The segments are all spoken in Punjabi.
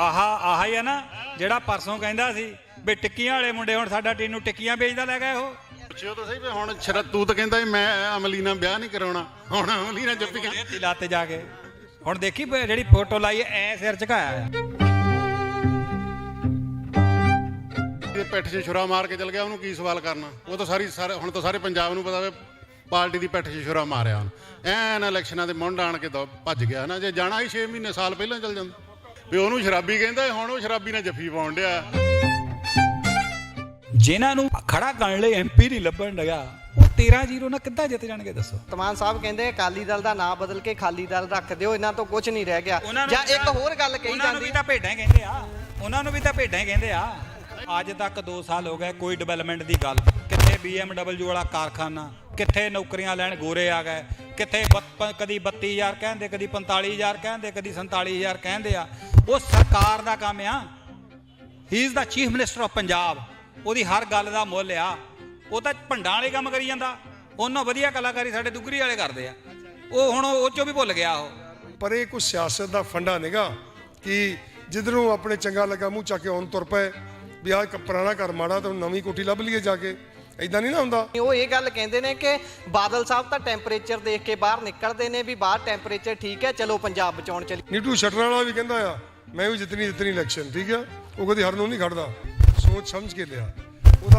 ਆਹਾ ਆਹਾ ਹੀ ਆ ਨਾ ਜਿਹੜਾ ਪਰਸੋਂ ਕਹਿੰਦਾ ਸੀ ਵੀ ਟਿੱਕੀਆਂ ਵਾਲੇ ਮੁੰਡੇ ਹੁਣ ਸਾਡਾ ਟੀਨੂ ਟਿੱਕੀਆਂ ਵੇਚਦਾ ਲੈ ਗਏ ਉਹ। ਪੁੱਛਿਓ ਤਾਂ ਸਹੀ ਵੀ ਹੁਣ ਸ਼ਰਤ ਤੂੰ ਤਾਂ ਕਹਿੰਦਾ ਮੈਂ ਅਮਲੀ ਨਾਲ ਵਿਆਹ ਨਹੀਂ ਕਰਾਉਣਾ। ਹੁਣ ਅਮਲੀ ਨਾਲ ਜੱਫੀਆਂ ਇਹ ਦਿਲਾਂ ਤੇ ਜਾ ਕੇ। ਹੁਣ ਦੇਖੀ ਜਿਹੜੀ ਫੋਟੋ ਲਾਈ ਐ ਸਿਰ ਝੁਕਾਇਆ ਇਹ ਪਿੱਠ 'ਚ ਛੁਰਾ ਮਾਰ ਕੇ ਚਲ ਗਿਆ ਉਹਨੂੰ ਕੀ ਸਵਾਲ ਕਰਨਾ? ਉਹ ਤਾਂ ਸਾਰੀ ਸਾਰੇ ਹੁਣ ਤਾਂ ਸਾਰੇ ਪੰਜਾਬ ਨੂੰ ਪਤਾ ਵੇ ਪਾਰਟੀ ਦੀ ਪਿੱਠ 'ਚ ਛੁਰਾ ਮਾਰਿਆ ਉਹਨੇ ਐਨ ਇਲੈਕਸ਼ਨਾਂ ਦੇ ਮੁੰਡ ਆਣ ਕੇ ਭੱਜ ਗਿਆ ਨਾ ਜੇ ਜਾਣਾ ਹੀ 6 ਮਹੀਨੇ ਸਾਲ ਪਹਿਲਾਂ ਚਲ ਜਾਂਦਾ। ਵੀ ਉਹਨੂੰ ਸ਼ਰਾਬੀ ਕਹਿੰਦਾ ਹੁਣ ਉਹ ਸ਼ਰਾਬੀ ਨਾਲ ਜੱਫੀ ਪਾਉਣ ਡਿਆ। ਜਿਨ੍ਹਾਂ ਨੂੰ ਖੜਾ ਕਰਨ ਲਈ ਐਮਪੀ ਨਹੀਂ ਲੱਭਣ ਲੱਗਾ ਉਹ 13 ਜ਼ੀਰੋ ਨਾਲ ਕਿੱਦਾਂ ਜਿੱਤ ਜਾਣਗੇ ਦੱਸੋ? ਤਮਾਨ ਸਾਹਿਬ ਕਹਿੰਦੇ ਅਕਾਲੀ ਦਲ ਦਾ ਨਾਂ ਬਦਲ ਕੇ ਖਾਲੀ ਦਲ ਰੱਖ ਦਿਓ ਇਹਨਾਂ ਤੋਂ ਕੁਝ ਨਹੀਂ ਰਹਿ ਗਿਆ। ਜਾਂ ਇੱਕ ਹੋਰ ਗੱਲ ਕਹੀ ਉਹਨਾਂ ਨੂੰ ਵੀ ਜਾਂਦੀ ਤਾਂ ਭੇਡਾਂ ਕਹਿੰਦੇ ਆ ਉਹਨਾਂ ਨੂੰ ਵੀ ਤਾਂ ਭੇਡਾਂ ਹੀ ਕਹਿੰਦੇ ਆ। ਅੱਜ ਤੱਕ 2 ਸਾਲ ਹੋ ਗਏ ਕੋਈ ਡਿਵੈਲਪਮੈਂਟ ਦੀ ਗੱਲ ਕਿੱਥੇ BMW ਵਾਲਾ ਕਾਰਖਾਨਾ ਕਿੱਥੇ ਨੌਕਰੀਆਂ ਲੈਣ ਗੋਰੇ ਆ ਗਏ ਕਿੱਥੇ ਬੱਤ- ਪ- ਕਦੀ 32000 ਕਹਿੰਦੇ, ਕਦੀ 45000 ਕਹਿੰਦੇ, ਕਦੀ 47000 ਕਹਿੰਦੇ ਆ। ਉਹ ਸਰਕਾਰ ਦਾ ਕੰਮ ਆ। He is the chief minister of Punjab ਉਹਦੀ ਹਰ ਗੱਲ ਦਾ ਮੁੱਲ ਆ। ਉਹ ਤਾਂ ਭੰਡਾਂ ਵਾਲੇ ਕੰਮ ਕਰੀ ਜਾਂਦਾ। ਉਹਨਾਂ ਵਧੀਆ ਕਲਾਕਾਰੀ ਸਾਡੇ ਦੁਗਰੀ ਵਾਲੇ ਕਰਦੇ ਆ। ਉਹ ਹੁਣ ਉਹ ਚੋਂ ਵੀ ਭੁੱਲ ਗਿਆ ਉਹ। ਪਰ ਇਹ ਕੋਈ ਸਿਆਸਤ ਦਾ ਫੰਡਾ ਨਹੀਂਗਾ ਕਿ ਜਿੱਧਰੋਂ ਆਪਣੇ ਚੰਗਾ ਲੱਗਾ ਮੂੰਹ ਚੱਕ ਕੇ ਆਉਣ ਤੁਰ ਪਏ, ਵੀ ਆਹ ਪੁਰਾਣਾ ਘਰ ਮਾੜਾ, ਤਾਂ ਨਵੀਂ ਕੋਠੀ ਲੱਭ ਲਈਏ ਜਾ ਕੇ। ਐਦਾਂ ਨਹੀਂ ਨਾ ਹੁੰਦਾ? ਉਹ ਇਹ ਗੱਲ ਕਹਿੰਦੇ ਨੇ ਕਿ ਬਾਦਲ ਸਾਹਿਬ ਤਾਂ ਟੈਂਪਰੇਚਰ ਦੇਖ ਕੇ ਬਾਹਰ ਨਿਕਲਦੇ ਨੇ ਵੀ ਬਾਹਰ ਟੈਂਪਰੇਚਰ ਠੀਕ ਹੈ ਚਲੋ ਪੰਜਾਬ ਬਚਾਉਣ ਚਲੀ। ਨੀਟੂ ਸ਼ਟਰ ਵਾਲਾ ਵੀ ਕਹਿੰਦਾ ਆ ਮੈਂ ਵੀ ਜਿੱਤਣੀ ਜਿੱਤਣੀ ਇਲੈਕਸ਼ਨ ਠੀਕ ਆ? ਉਹ ਕਦੀ ਹਰ ਨੂੰ ਨਹੀਂ ਖੜਦਾ। ਸੋਚ ਸਮਝ ਕੇ ਲਿਆ। ਉਹਦਾ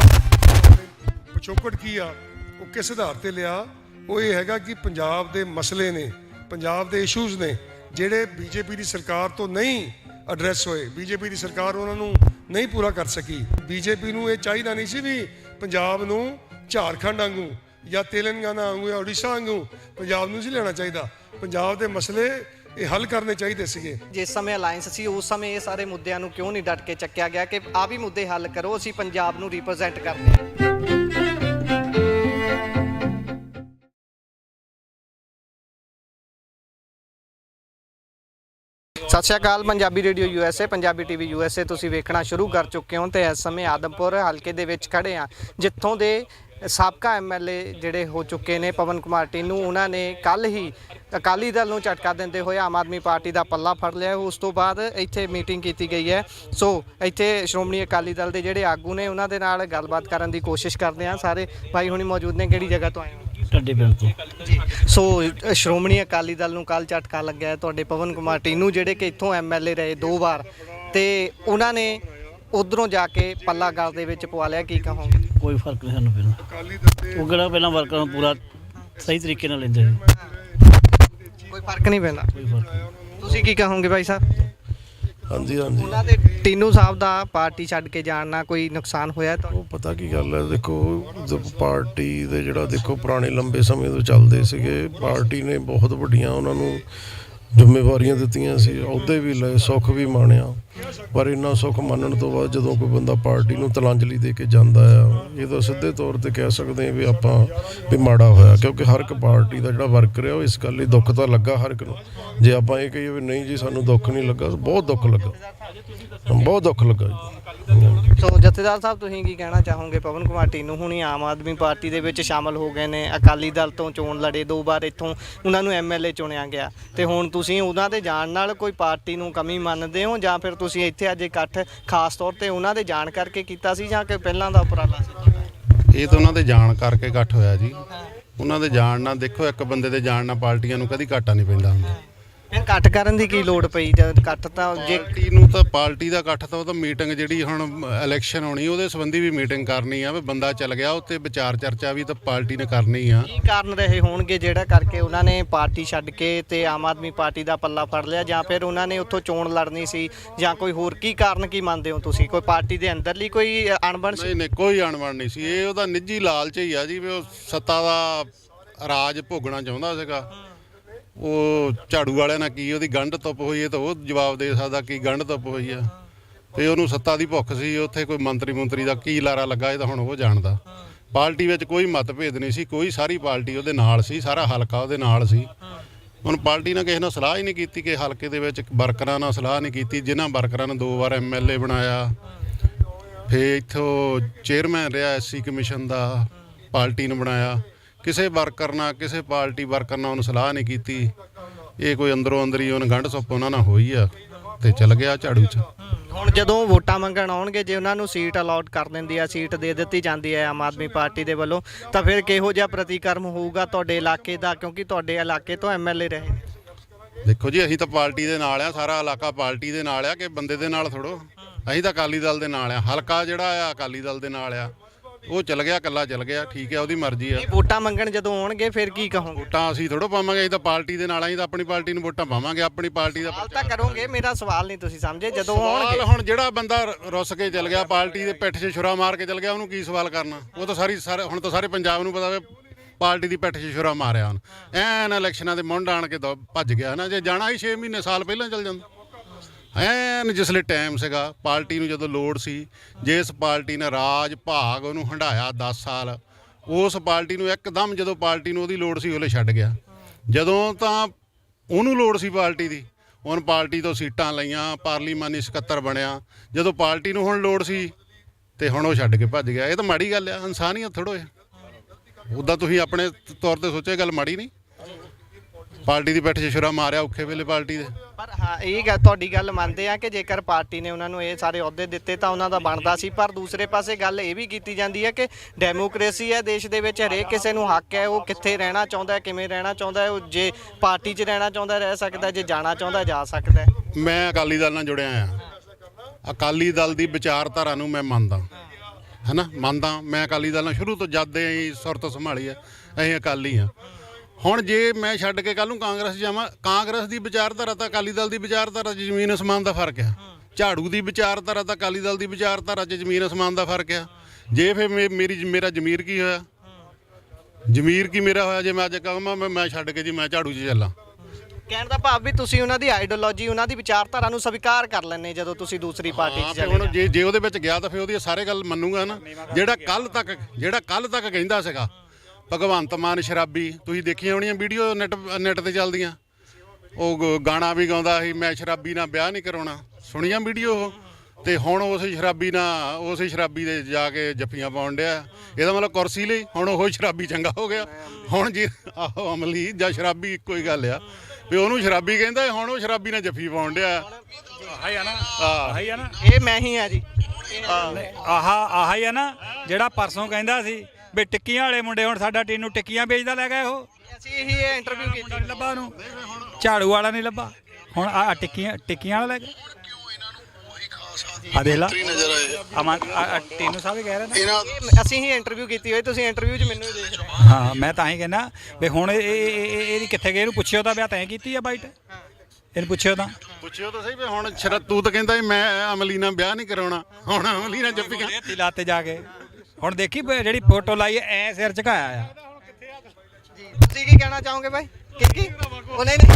ਪਿਛੋਕੜ ਕੀ ਆ? ਉਹ ਕਿਸ ਆਧਾਰ ਤੇ ਲਿਆ? ਉਹ ਇਹ ਹੈਗਾ ਕਿ ਪੰਜਾਬ ਦੇ ਮਸਲੇ ਨੇ ਪੰਜਾਬ ਦੇ ਇਸ਼ੂਜ਼ ਨੇ ਜਿਹੜੇ ਬੀਜੇਪੀ ਦੀ ਸਰਕਾਰ ਤੋਂ ਨਹੀਂ ਐਡਰੈਸ ਹੋਏ। ਬੀਜੇਪੀ ਦੀ ਸਰਕਾਰ ਉਹਨਾਂ ਨੂੰ ਨਹੀਂ ਪੂਰਾ ਕਰ ਸਕੀ। ਬੀਜੇਪੀ ਨੂੰ ਇਹ ਚਾਹੀਦਾ ਨਹੀਂ ਸੀ ਵੀ ਪੰਜਾਬ ਨੂੰ ਝਾਰਖੰਡ ਵਾਂਗੂ ਜਾਂ ਤੇਲੰਗਾਨਾ ਵਾਂਗੂ ਜਾਂ ਉੜੀਸਾ ਵਾਂਗੂ ਪੰਜਾਬ ਨੂੰ ਸੀ ਲੈਣਾ ਚਾਹੀਦਾ। ਪੰਜਾਬ ਦੇ ਮਸਲੇ ਇਹ ਹੱਲ ਕਰਨੇ ਚਾਹੀਦੇ ਸੀਗੇ। ਜਿਸ ਸਮੇਂ ਅਲਾਈਅੰਸ ਸੀ, ਉਸ ਸਮੇਂ ਇਹ ਸਾਰੇ ਮੁੱਦਿਆਂ ਨੂੰ ਕਿਉਂ ਨਹੀਂ ਡਟ ਕੇ ਚੱਕਿਆ ਗਿਆ ਕਿ ਆ ਵੀ ਮੁੱਦੇ ਹੱਲ ਕਰੋ, ਅਸੀਂ ਪੰਜਾਬ ਨੂੰ ਰਿਪਰੈਜ਼ੈਂਟ ਕਰਦੇ ਹਾਂ। ਸਤਿ ਸ਼੍ਰੀ ਅਕਾਲ, Punjabi radio USA Punjabi TV USA ਤੁਸੀਂ ਵੇਖਣਾ ਸ਼ੁਰੂ ਕਰ ਚੁੱਕੇ ਹੋ ਤੇ ਇਸ ਸਮੇਂ ਆਦਮਪੁਰ ਹਲਕੇ ਦੇ ਵਿੱਚ ਖੜੇ ਆ ਜਿੱਥੋਂ ਦੇ ਸਾਬਕਾ ਐਮਐਲਏ ਜਿਹੜੇ ਹੋ ਚੁੱਕੇ ਨੇ ਪਵਨ ਕੁਮਾਰ ਟੀਨੂ, ਉਹਨਾਂ ਨੇ ਕੱਲ ਹੀ ਅਕਾਲੀ ਦਲ ਨੂੰ ਝਟਕਾ ਦਿੰਦੇ ਹੋਏ ਆਮ ਆਦਮੀ ਪਾਰਟੀ ਦਾ ਪੱਲਾ ਫੜ ਲਿਆ। ਉਸ ਤੋਂ ਬਾਅਦ ਇੱਥੇ ਮੀਟਿੰਗ ਕੀਤੀ ਗਈ ਹੈ। ਸੋ ਇੱਥੇ ਸ਼੍ਰੋਮਣੀ ਅਕਾਲੀ ਦਲ ਦੇ ਜਿਹੜੇ ਆਗੂ ਨੇ, ਉਹਨਾਂ ਦੇ ਨਾਲ ਗੱਲਬਾਤ ਕਰਨ ਦੀ ਕੋਸ਼ਿਸ਼ ਕਰਦੇ ਆ ਸਾਰੇ ਭਾਈ ਹੁਣੀ ਮੌਜੂਦ ਨੇ, ਕਿਹੜੀ ਜਗ੍ਹਾ ਤੋਂ ਆਏ ਹੋ? ਢੱਡੇ ਪਿੰਡ ਤੋਂ ਸੋ ਅ, ਸ਼੍ਰੋਮਣੀ ਅਕਾਲੀ ਦਲ ਨੂੰ ਕੱਲ ਝਟਕਾ ਲੱਗਿਆ ਹੈ। ਤੁਹਾਡੇ ਪਵਨ ਕੁਮਾਰ ਟੀਨੂ ਜਿਹੜੇ ਕਿ ਇੱਥੋਂ ਐਮਐਲਏ ਰਹੇ ਦੋ ਵਾਰ ਤੇ ਉਹਨਾਂ ਨੇ ਉਧਰੋਂ ਜਾ ਕੇ ਪੱਲਾ ਗਲ ਦੇ ਵਿੱਚ ਪਵਾ ਲਿਆ। ਕੀ ਕਹੋਗੇ? ਕੋਈ ਫ਼ਰਕ ਨਹੀਂ ਸਾਨੂੰ ਪੈਂਦਾ ਉਹ ਕਿਹੜਾ ਪਹਿਲਾਂ ਵਰਕਰਾਂ ਨੂੰ ਪੂਰਾ ਸਹੀ ਤਰੀਕੇ ਨਾਲ ਲੈਂਦੇ ਸੀ ਕੋਈ ਫ਼ਰਕ ਨਹੀਂ ਪੈਂਦਾ। ਕੋਈ ਫ਼ਰਕ ਨਹੀਂ। ਤੁਸੀਂ ਕੀ ਕਹੋਗੇ ਭਾਈ ਸਾਹਿਬ? ਹਾਂਜੀ ਹਾਂਜੀ। ਉਹਨਾਂ ਦੇ ਟੀਨੂ ਸਾਹਿਬ ਦਾ ਪਾਰਟੀ ਛੱਡ ਕੇ ਜਾਣ ਨਾਲ ਕੋਈ ਨੁਕਸਾਨ ਹੋਇਆ ਤਾਂ ਉਹ ਪਤਾ ਕੀ ਗੱਲ ਹੈ ਦੇਖੋ ਜ- ਪਾਰਟੀ ਦੇ ਜਿਹੜਾ ਦੇਖੋ ਪੁਰਾਣੇ ਲੰਬੇ ਸਮੇਂ ਤੋਂ ਚੱਲਦੇ ਸੀਗੇ ਪਾਰਟੀ ਨੇ ਬਹੁਤ ਵੱਡੀਆਂ ਉਹਨਾਂ ਨੂੰ ਜ਼ਿੰਮੇਵਾਰੀਆਂ ਦਿੱਤੀਆਂ ਸੀ, ਅਹੁਦੇ ਵੀ ਲਏ, ਸੁੱਖ ਵੀ ਮਾਣਿਆ। ਪਰ ਇੰਨਾ ਸੁੱਖ ਮੰਨਣ ਤੋਂ ਬਾਅਦ ਜਦੋਂ ਕੋਈ ਬੰਦਾ ਪਾਰਟੀ ਨੂੰ ਤਲਾਂਜਲੀ ਦੇ ਕੇ ਜਾਂਦਾ ਆ, ਇਹ ਤਾਂ ਸਿੱਧੇ ਤੌਰ ਤੇ ਕਹਿ ਸਕਦੇ ਹਾਂ ਵੀ ਆਪਾਂ ਵੀ ਮਾੜਾ ਹੋਇਆ, ਕਿਉਂਕਿ ਹਰ ਇੱਕ ਪਾਰਟੀ ਦਾ ਜਿਹੜਾ ਵਰਕਰ ਆ, ਉਹ ਇਸ ਗੱਲ ਲਈ ਦੁੱਖ ਤਾਂ ਲੱਗਾ ਹਰ ਇੱਕ ਨੂੰ। ਜੇ ਆਪਾਂ ਇਹ ਕਹੀਏ ਵੀ ਨਹੀਂ ਜੀ, ਸਾਨੂੰ ਦੁੱਖ ਨਹੀਂ ਲੱਗਾ, ਬਹੁਤ ਦੁੱਖ ਲੱਗਾ। ਬਹੁਤ ਦੁੱਖ ਲੱਗਾ ਜੀ। ਸੋ ਜਥੇਦਾਰ ਸਾਹਿਬ, ਤੁਸੀਂ ਕੀ ਕਹਿਣਾ ਚਾਹੋਗੇ? ਪਵਨ ਕੁਮਾਰ ਟੀਨੂ ਹੁਣੀ ਆਮ ਆਦਮੀ ਪਾਰਟੀ ਦੇ ਵਿੱਚ ਸ਼ਾਮਲ ਹੋ ਗਏ ਨੇ। ਅਕਾਲੀ ਦਲ ਤੋਂ ਚੋਣ ਲੜੇ ਦੋ ਵਾਰ ਇੱਥੋਂ ਉਹਨਾਂ ਨੂੰ ਐਮਐਲਏ ਚੁਣਿਆ ਗਿਆ। ਤੇ ਹੁਣ ਤੁਸੀਂ ਉਹਨਾਂ ਦੇ ਜਾਣ ਨਾਲ ਕੋਈ ਪਾਰਟੀ ਨੂੰ ਕਮੀ ਮੰਨਦੇ ਹੋ ਜਾਂ ਫਿਰ ਤੁਸੀਂ ਇੱਥੇ ਅੱਜ ਇਕੱਠ ਖਾਸ ਤੌਰ ਤੇ ਉਹਨਾਂ ਦੇ ਜਾਣ ਕਰਕੇ ਕੀਤਾ ਸੀ ਜਾਂ ਕਿ ਪਹਿਲਾਂ ਦਾ ਉਪਰਾਲਾ ਸੀ ਇਹ ਤਾਂ ਉਹਨਾਂ ਦੇ ਜਾਣ ਕਰਕੇ ਇਕੱਠ ਹੋਇਆ ਜੀ। ਉਹਨਾਂ ਦੇ ਜਾਣ ਨਾਲ ਦੇਖੋ, ਇੱਕ ਬੰਦੇ ਦੇ ਜਾਣ ਨਾਲ ਪਾਰਟੀਆਂ ਨੂੰ ਕਦੀ ਘਾਟਾ ਨਹੀਂ ਪੈਂਦਾ ਹੁੰਦਾ। ਫਿਰ ਇਕੱਠ ਕਰਨ ਦੀ ਕੀ ਲੋੜ ਪਈ? ਜਦ ਇਕੱਠ ਤਾਂ ਜੇ ਪਾਰਟੀ ਨੂੰ ਤਾਂ ਪਾਰਟੀ ਦਾ ਇਕੱਠ ਤਾਂ ਉਹ ਤਾਂ ਮੀਟਿੰਗ ਜਿਹੜੀ ਹੁਣ ਇਲੈਕਸ਼ਨ ਹੋਣੀ ਉਹਦੇ ਸੰਬੰਧੀ ਵੀ ਮੀਟਿੰਗ ਕਰਨੀ ਆ ਵੀ ਬੰਦਾ ਚੱਲ ਗਿਆ ਉੱਤੇ ਵਿਚਾਰ ਚਰਚਾ ਵੀ ਤਾਂ ਪਾਰਟੀ ਨੇ ਕਰਨੀ ਆ। ਕੀ ਕਾਰਨ ਰਹੇ ਹੋਣਗੇ ਜਿਹੜਾ ਕਰਕੇ ਉਹਨਾਂ ਨੇ ਪਾਰਟੀ ਛੱਡ ਕੇ ਤੇ ਆਮ ਆਦਮੀ ਪਾਰਟੀ ਦਾ ਪੱਲਾ ਫੜ ਲਿਆ ਜਾਂ ਫਿਰ ਉਹਨਾਂ ਨੇ ਉੱਥੋਂ ਚੋਣ ਲੜਨੀ ਸੀ ਜਾਂ ਕੋਈ ਹੋਰ ਕੀ ਕਾਰਨ ਕੀ ਮੰਨਦੇ ਹੋ ਤੁਸੀਂ? ਕੋਈ ਪਾਰਟੀ ਦੇ ਅੰਦਰਲੀ ਕੋਈ ਅਣਬਣ ਸੀ? ਨਹੀਂ ਨਹੀਂ ਕੋਈ ਅਣਬਣ ਨਹੀਂ ਸੀ। ਇਹ ਉਹਦਾ ਨਿੱਜੀ ਲਾਲਚ ਹੀ ਆ ਜੀ ਵੀ ਉਹ ਸੱਤਾ ਦਾ ਰਾਜ ਭੋਗਣਾ ਚਾਹੁੰਦਾ ਸੀਗਾ। ਉਹ ਝਾੜੂ ਵਾਲਿਆਂ ਨਾਲ ਕੀ ਉਹਦੀ ਗੰਢ ਤੁੱਪ ਹੋਈ ਹੈ ਤਾਂ ਉਹ ਜਵਾਬ ਦੇ ਸਕਦਾ ਕੀ ਗੰਢ ਤੁੱਪ ਹੋਈ ਆ ਤੇ ਉਹਨੂੰ ਸੱਤਾ ਦੀ ਭੁੱਖ ਸੀ, ਉੱਥੇ ਕੋਈ ਮੰਤਰੀ ਮੰਤਰੀ ਦਾ ਕੀ ਲਾਰਾ ਲੱਗਾ ਇਹ ਤਾਂ ਹੁਣ ਉਹ ਜਾਣਦਾ। ਪਾਰਟੀ ਵਿੱਚ ਕੋਈ ਮਤਭੇਦ ਨਹੀਂ ਸੀ, ਕੋਈ ਸਾਰੀ ਪਾਰਟੀ ਉਹਦੇ ਨਾਲ ਸੀ, ਸਾਰਾ ਹਲਕਾ ਉਹਦੇ ਨਾਲ ਸੀ। ਹੁਣ ਪਾਰਟੀ ਨਾਲ ਕਿਸੇ ਨਾਲ ਸਲਾਹ ਹੀ ਨਹੀਂ ਕੀਤੀ ਕਿ ਹਲਕੇ ਦੇ ਵਿੱਚ ਵਰਕਰਾਂ ਨਾਲ ਸਲਾਹ ਨਹੀਂ ਕੀਤੀ, ਜਿਨ੍ਹਾਂ ਵਰਕਰਾਂ ਨੇ ਦੋ ਵਾਰ ਐਮਐਲਏ ਬਣਾਇਆ। ਫੇ ਇੱਥੋਂ ਚੇਅਰਮੈਨ ਰਿਹਾ ਐਸਸੀ ਕਮਿਸ਼ਨ ਦਾ, ਪਾਰਟੀ ਨੇ ਬਣਾਇਆ। ਕਿਸੇ ਵਰਕਰ ਨਾਲ ਕਿਸੇ ਪਾਰਟੀ ਵਰਕਰ ਨਾਲ ਉਹਨੂੰ ਸਲਾਹ ਨਹੀਂ ਕੀਤੀ। ਇਹ ਕੋਈ ਅੰਦਰੋਂ ਅੰਦਰ ਹੀ ਉਹਨ ਗੰਢ ਸੁੱਪ ਉਹਨਾਂ ਨਾਲ ਹੋਈ ਆ ਤੇ ਚਲ ਗਿਆ ਝਾੜੂ 'ਚ। ਹੁਣ ਜਦੋਂ ਵੋਟਾਂ ਮੰਗਣ ਆਉਣਗੇ ਜੇ ਉਹਨਾਂ ਨੂੰ ਸੀਟ ਅਲਾਟ ਕਰ ਦਿੰਦੀ ਆ ਸੀਟ ਦੇ ਦਿੱਤੀ ਜਾਂਦੀ ਹੈ ਆਮ ਆਦਮੀ ਪਾਰਟੀ ਦੇ ਵੱਲੋਂ ਤਾਂ ਫਿਰ ਕਿਹੋ ਜਿਹਾ ਪ੍ਰਤੀਕਰਮ ਹੋਊਗਾ ਤੁਹਾਡੇ ਇਲਾਕੇ ਦਾ? ਕਿਉਂਕਿ ਤੁਹਾਡੇ ਇਲਾਕੇ ਤੋਂ ਐਮਐਲਏ ਰਹੇ ਨੇ। ਦੇਖੋ ਜੀ ਅਸੀਂ ਤਾਂ ਪਾਰਟੀ ਦੇ ਨਾਲ ਆ ਸਾਰਾ ਇਲਾਕਾ ਪਾਰਟੀ ਦੇ ਨਾਲ ਆ ਕਿ ਬੰਦੇ ਦੇ ਨਾਲ ਥੋੜੋ ਅਸੀਂ ਤਾਂ ਅਕਾਲੀ ਦਲ ਦੇ ਨਾਲ ਆ ਹਲਕਾ ਜਿਹੜਾ ਆ ਅਕਾਲੀ ਦਲ ਦੇ ਨਾਲ ਆ। ਉਹ ਚਲ ਗਿਆ ਕੱਲਾ ਚਲ ਗਿਆ ਠੀਕ ਹੈ ਉਹਦੀ ਮਰਜ਼ੀ ਆ। ਵੋਟਾਂ ਮੰਗਣ ਜਦੋਂ ਆਉਣਗੇ ਫਿਰ ਕੀ ਕਹੋਗੇ? ਵੋਟਾਂ ਅਸੀਂ ਥੋੜੋ ਪਾਵਾਂਗੇ ਅਸੀਂ ਤਾਂ ਪਾਰਟੀ ਦੇ ਨਾਲ ਆ, ਅਸੀਂ ਤਾਂ ਆਪਣੀ ਪਾਰਟੀ ਨੂੰ ਵੋਟਾਂ ਪਾਵਾਂਗੇ ਆਪਣੀ ਪਾਰਟੀ ਦਾ ਸਵਾਲ ਤਾਂ ਕਰੋਗੇ ਮੇਰਾ ਸਵਾਲ ਨਹੀਂ ਤੁਸੀਂ ਸਮਝੇ ਜਦੋਂ ਸਵਾਲ ਆਉਣਗੇ। ਹੁਣ ਜਿਹੜਾ ਬੰਦਾ ਰੁੱਸ ਕੇ ਚਲ ਗਿਆ ਪਾਰਟੀ ਦੇ ਪਿੱਠ 'ਚ ਛੁਰਾ ਮਾਰ ਕੇ ਚਲ ਗਿਆ ਉਹਨੂੰ ਕੀ ਸਵਾਲ ਕਰਨਾ? ਉਹ ਤਾਂ ਸਾਰੀ ਸਾਰੇ ਹੁਣ ਤਾਂ ਸਾਰੇ ਪੰਜਾਬ ਨੂੰ ਪਤਾ ਵੇ ਪਾਰਟੀ ਦੀ ਪਿੱਠ 'ਚ ਛੁਰਾ ਮਾਰਿਆ ਹੁਣ। ਐਨ ਇਲੈਕਸ਼ਨਾਂ ਦੇ ਮੁੰਡ ਆਣ ਕੇ ਦੌ- ਭੱਜ ਗਿਆ ਨਾ ਜੇ ਜਾਣਾ ਹੀ 6 ਮਹੀਨੇ ਸਾਲ ਪਹਿਲਾਂ ਚਲ ਜਾਂਦਾ। ਐਨ ਜਿਸਲੇ ਟਾਈਮ ਸੀਗਾ, ਪਾਰਟੀ ਨੂੰ ਜਦੋਂ ਲੋੜ ਸੀ, ਜਿਸ ਪਾਰਟੀ ਨੇ ਰਾਜ, ਭਾਗ ਉਹਨੂੰ ਹੰਡਾਇਆ 10 ਸਾਲ, ਉਸ ਪਾਰਟੀ ਨੂੰ ਇੱਕਦਮ ਜਦੋਂ ਪਾਰਟੀ ਨੂੰ ਉਹਦੀ ਲੋੜ ਸੀ, ਉਹਲੇ ਛੱਡ ਗਿਆ। ਜਦੋਂ ਤਾਂ ਉਹਨੂੰ ਲੋੜ ਸੀ ਪਾਰਟੀ ਦੀ, ਹੁਣ ਪਾਰਟੀ ਤੋਂ ਸੀਟਾਂ ਲਈਆਂ, ਪਾਰਲੀਮਾਨੀ ਸਕੱਤਰ ਬਣਿਆ, ਜਦੋਂ ਪਾਰਟੀ ਨੂੰ ਹੁਣ ਲੋੜ ਸੀ, ਤੇ ਹੁਣ ਉਹ ਛੱਡ ਕੇ ਭੱਜ ਗਿਆ। ਇਹ ਤਾਂ ਮਾੜੀ ਗੱਲ ਆ, ਇਨਸਾਨੀਅਤ ਥੋੜੋ ਹੈ ਉਦਾਂ ਤੁਸੀਂ ਆਪਣੇ ਤੌਰ ਤੇ ਸੋਚਿਆ ਗੱਲ ਮਾੜੀ ਨਹੀਂ? ਪਾਰਟੀ ਦੀ ਪਿੱਠ 'ਚ ਛੁਰਾ ਮਾਰਿਆ ਔਖੇ ਵੇਲੇ ਪਾਰਟੀ ਦੇ। ਪਰ ਹਾਂ, ਇਹ ਗੱਲ ਤੁਹਾਡੀ ਗੱਲ ਮੰਨਦੇ ਆ ਕਿ ਜੇਕਰ ਪਾਰਟੀ ਨੇ ਉਹਨਾਂ ਨੂੰ ਇਹ ਸਾਰੇ ਅਹੁਦੇ ਦਿੱਤੇ ਤਾਂ ਉਹਨਾਂ ਦਾ ਬਣਦਾ ਸੀ। ਪਰ ਦੂਸਰੇ ਪਾਸੇ ਗੱਲ ਇਹ ਵੀ ਕੀਤੀ ਜਾਂਦੀ ਹੈ ਕਿ ਡੈਮੋਕ੍ਰੇਸੀ ਹੈ, ਦੇਸ਼ ਦੇ ਵਿੱਚ ਹਰੇਕ ਕਿਸੇ ਨੂੰ ਹੱਕ ਹੈ, ਉਹ ਕਿੱਥੇ ਰਹਿਣਾ ਚਾਹੁੰਦਾ ਹੈ, ਕਿਵੇਂ ਰਹਿਣਾ ਚਾਹੁੰਦਾ ਹੈ, ਉਹ ਜੇ ਪਾਰਟੀ 'ਚ ਰਹਿਣਾ ਚਾਹੁੰਦਾ, ਰਹਿ ਸਕਦਾ, ਜੇ ਜਾਣਾ ਚਾਹੁੰਦਾ, ਜਾ ਸਕਦਾ ਮੈਂ ਅਕਾਲੀ ਦਲ ਨਾਲ ਜੁੜਿਆ ਆ। ਅਕਾਲੀ ਦਲ ਦੀ ਵਿਚਾਰਧਾਰਾ ਨੂੰ ਮੈਂ ਮੰਨਦਾ। ਹੈਨਾ? ਮੰਨਦਾ। ਮੈਂ ਅਕਾਲੀ ਦਲ ਨਾਲ ਸ਼ੁਰੂ ਤੋਂ ਜਦ ਦੇ ਸੁਰਤ ਸੰਭਾਲੀ ਆ, ਅਸੀਂ ਅਕਾਲੀ ਆ। ਹੁਣ ਜੇ ਮੈਂ ਛੱਡ ਕੇ ਕੱਲ ਨੂੰ ਕਾਂਗਰਸ ਜਾਵਾਂ ਕਾਂਗਰਸ ਦੀ ਵਿਚਾਰਧਾਰਾ ਤਾਂ ਅਕਾਲੀ ਦਲ ਦੀ ਵਿਚਾਰਧਾਰਾ 'ਚ ਜ਼ਮੀਨ ਅਸਮਾਨ ਦਾ ਫ਼ਰਕ ਆ। ਝਾੜੂ ਦੀ ਵਿਚਾਰਧਾਰਾ ਤਾਂ ਅਕਾਲੀ ਦਲ ਦੀ ਵਿਚਾਰਧਾਰਾ 'ਚ ਜ਼ਮੀਨ ਅਸਮਾਨ ਦਾ ਫ਼ਰਕ ਆ। ਜੇ ਫਿਰ ਮੇ- ਮੇਰੀ ਮੇਰਾ ਜ਼ਮੀਰ ਕੀ ਹੋਇਆ? ਜ਼ਮੀਰ ਕੀ ਮੇਰਾ ਹੋਇਆ? ਜੇ ਮੈਂ ਅੱਜ ਕਹਾਂ ਮੈਂ ਮੈਂ ਛੱਡ ਕੇ ਜੀ ਮੈਂ ਝਾੜੂ 'ਚ ਚੱਲਾਂ। ਕਹਿਣ ਦਾ ਭਾਵ ਵੀ ਤੁਸੀਂ ਉਹਨਾਂ ਦੀ ਆਈਡੀਓਲੋਜੀ ਉਹਨਾਂ ਦੀ ਵਿਚਾਰਧਾਰਾ ਨੂੰ ਸਵੀਕਾਰ ਕਰ ਲੈਣੇ ਜਦੋਂ ਤੁਸੀਂ ਦੂਸਰੀ ਪਾਰਟੀ 'ਚ ਫਿਰ ਹੁਣ ਜਾਂਦੇ ਜੇ ਜੇ ਉਹਦੇ ਵਿੱਚ ਗਿਆ ਤਾਂ ਫਿਰ ਉਹਦੀ ਸਾਰੇ ਗੱਲ ਮੰਨੂਗਾ ਨਾ। ਜਿਹੜਾ ਕੱਲ ਤੱਕ ਜਿਹੜਾ ਕੱਲ ਤੱਕ ਕਹਿੰਦਾ ਸੀਗਾ ਭਗਵੰਤ ਮਾਨ ਸ਼ਰਾਬੀ ਤੁਸੀਂ ਦੇਖੀਆਂ ਹੋਣੀਆਂ ਵੀਡੀਓ ਨੈਟ ਨੈਟ ਤੇ ਚੱਲਦੀਆਂ? ਉਹ ਗਾਣਾ ਵੀ ਗਾਉਂਦਾ ਸੀ ਮੈਂ ਸ਼ਰਾਬੀ ਨਾਲ ਵਿਆਹ ਨਹੀਂ ਕਰਾਉਣਾ। ਸੁਣੀਆਂ ਵੀਡੀਓ ਉਹ? ਤੇ ਹੁਣ ਉਸ ਸ਼ਰਾਬੀ ਨਾਲ ਉਸ ਸ਼ਰਾਬੀ ਦੇ ਜਾ ਕੇ ਜੱਫੀਆਂ ਪਾਉਣ ਡਿਆ। ਇਹਦਾ ਮਤਲਬ ਕੁਰਸੀ ਲਈ ਹੁਣ ਉਹ ਸ਼ਰਾਬੀ ਚੰਗਾ ਹੋ ਗਿਆ। ਹੁਣ ਜੀ ਆਹੋ ਅਮਲੀ ਜਾਂ ਸ਼ਰਾਬੀ ਇੱਕੋ ਹੀ ਗੱਲ ਆ। ਵੀ ਉਹਨੂੰ ਸ਼ਰਾਬੀ ਕਹਿੰਦਾ ਹੁਣ ਉਹ ਸ਼ਰਾਬੀ ਨਾਲ ਜੱਫੀ ਪਾਉਣ ਡਿਆ। ਆਹ ਆ ਨਾ ਆਹ। ਆ ਨਾ। ਇਹ ਮੈਂ ਹੀ ਆ ਜੀ। ਆਹਾ ਆਹ ਹੀ ਆ ਨਾ ਜਿਹੜਾ ਪਰਸੋਂ ਕਹਿੰਦਾ ਸੀ ਵੀ ਟਿੱਕੀਆਂ ਵਾਲੇ ਮੁੰਡੇ ਹੁਣ ਸਾਡਾ ਟੀਨ ਨੂੰ ਟਿੱਕੀਆਂ ਵੇਚਦਾ ਲੈ ਗਏ ਉਹ। ਅਸੀਂ ਇਹੀ ਇਹ ਇੰਟਰਵਿਊ ਕੀਤੀ ਮੁੰਡਾ ਨਹੀਂ ਲੱਭਾ ਉਹਨੂੰ। ਝਾੜੂ ਵਾਲਾ ਨਹੀਂ ਲੱਭਾ। ਹੁਣ ਆ ਟਿੱਕੀਆਂ ਟਿੱਕੀਆਂ ਵਾਲਾ ਲੈ ਆ ਦੇਖ ਲਾ। ਅਮਨ ਟੀਨੂ ਸਾਹਿਬ ਕਹਿ ਰਹੇ ਨੇ। ਇਹ ਅਸੀਂ ਹੀ ਇੰਟਰਵਿਊ ਕੀਤੀ ਹੋਈ ਤੁਸੀਂ ਇੰਟਰਵਿਊ 'ਚ ਮੈਨੂੰ ਹੀ ਦੇਖ ਰਹੇ ਹੋ। ਹਾਂ ਮੈਂ ਤਾਂ ਹੀ ਕਹਿੰਦਾ ਵੀ ਹੁਣ ਇਹ ਇਹ- ਇਹ- ਇਹਦੀ ਕਿੱਥੇ ਗਏ? ਇਹਨੂੰ ਪੁੱਛਿਓ ਤਾਂ ਵਿਆਹ ਤੈਂ ਕੀਤੀ ਆ ਬਾਈਟ। ਇਹਨੂੰ ਪੁੱਛਿਓ ਤਾਂ। ਪੁੱਛਿਓ ਤਾਂ ਸਹੀ ਵੀ ਹੁਣ ਸ਼ਰ ਤੂੰ ਤਾਂ ਕਹਿੰਦਾ ਸੀ ਮੈਂ ਅਮਲੀ ਨਾਲ ਵਿਆਹ ਨਹੀਂ ਕਰਾਉਣਾ। ਹੁਣ ਅਮਲੀ ਨਾਲ ਜੱਫੀਆਂ ਦੇਤੀ ਲਾਤੇ ਜਾ ਕੇ। ਹੁਣ ਦੇਖੀ ਜਿਹੜੀ ਫੋਟੋ ਲਾਈ ਐ ਸਿਰ ਝੁਕਾਇਆ ਆ। ਤੁਸੀਂ ਕੀ ਕਹਿਣਾ ਚਾਹੋਗੇ ਭਾਈ ਕੀ ਕੀ? ਉਹ ਨਹੀਂ ਨਹੀਂ।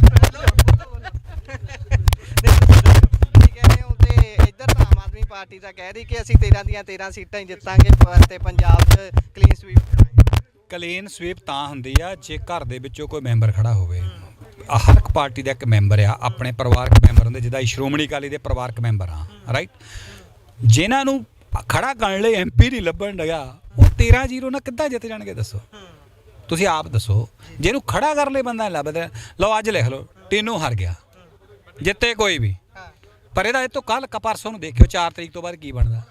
ਕੀ ਕਹਿ ਰਹੇ ਹੋ ਤੇ ਇੱਧਰ ਤਾਂ ਆਮ ਆਦਮੀ ਪਾਰਟੀ ਤਾਂ ਕਹਿ ਰਹੀ ਕਿ ਅਸੀਂ 13 ਦੀਆਂ 13 ਸੀਟਾਂ ਹੀ ਜਿੱਤਾਂਗੇ ਪ- ਤੇ ਪੰਜਾਬ 'ਚ ਕਲੀਨ ਸਵੀਪ ਕਰਾਂਗੇ ਕਲੀਨ ਸਵੀਪ ਤਾਂ ਹੁੰਦੀ ਆ ਜੇ ਘਰ ਦੇ ਵਿੱਚੋਂ ਕੋਈ ਮੈਂਬਰ ਖੜਾ ਹੋਵੇ। ਆਹ ਹਰ ਇੱਕ ਪਾਰਟੀ ਦਾ ਇੱਕ ਮੈਂਬਰ ਆ ਆਪਣੇ ਪਰਿਵਾਰਕ ਮੈਂਬਰ ਹੁੰਦੇ ਜਿੱਦਾਂ ਅਸੀਂ ਸ਼੍ਰੋਮਣੀ ਅਕਾਲੀ ਦੇ ਪਰਿਵਾਰਕ ਮੈਂਬਰ ਆ ਰਾਈਟ ਜਿਨ੍ਹਾਂ ਨੂੰ ਖੜਾ ਕਰਨ ਲਈ ਐਮਪੀ ਨਹੀਂ ਲੱਭਣ ਡਿਆ ਉਹ 13 ਜ਼ੀਰੋ ਨਾਲ ਕਿੱਦਾਂ ਜਿੱਤ ਜਾਣਗੇ ਦੱਸੋ? ਤੁਸੀਂ ਆਪ ਦੱਸੋ। ਜਿਹਨੂੰ ਖੜਾ ਕਰਨ ਲਈ ਬੰਦਾ ਨਹੀਂ ਲੱਭਦਾ ਲਓ ਅੱਜ ਲਿਖ ਲਓ ਟੀਨੂ ਹਾਰ ਗਿਆ। ਜਿੱਤੇ ਕੋਈ ਵੀ। ਪਰ ਇਹਦਾ ਇਹ ਤੋਂ ਕੱਲ ਪਰਸੋਂ ਨੂੰ ਦੇਖਿਓ 4 ਤਰੀਕ ਤੋਂ ਬਾਅਦ ਕੀ ਬਣਦਾ।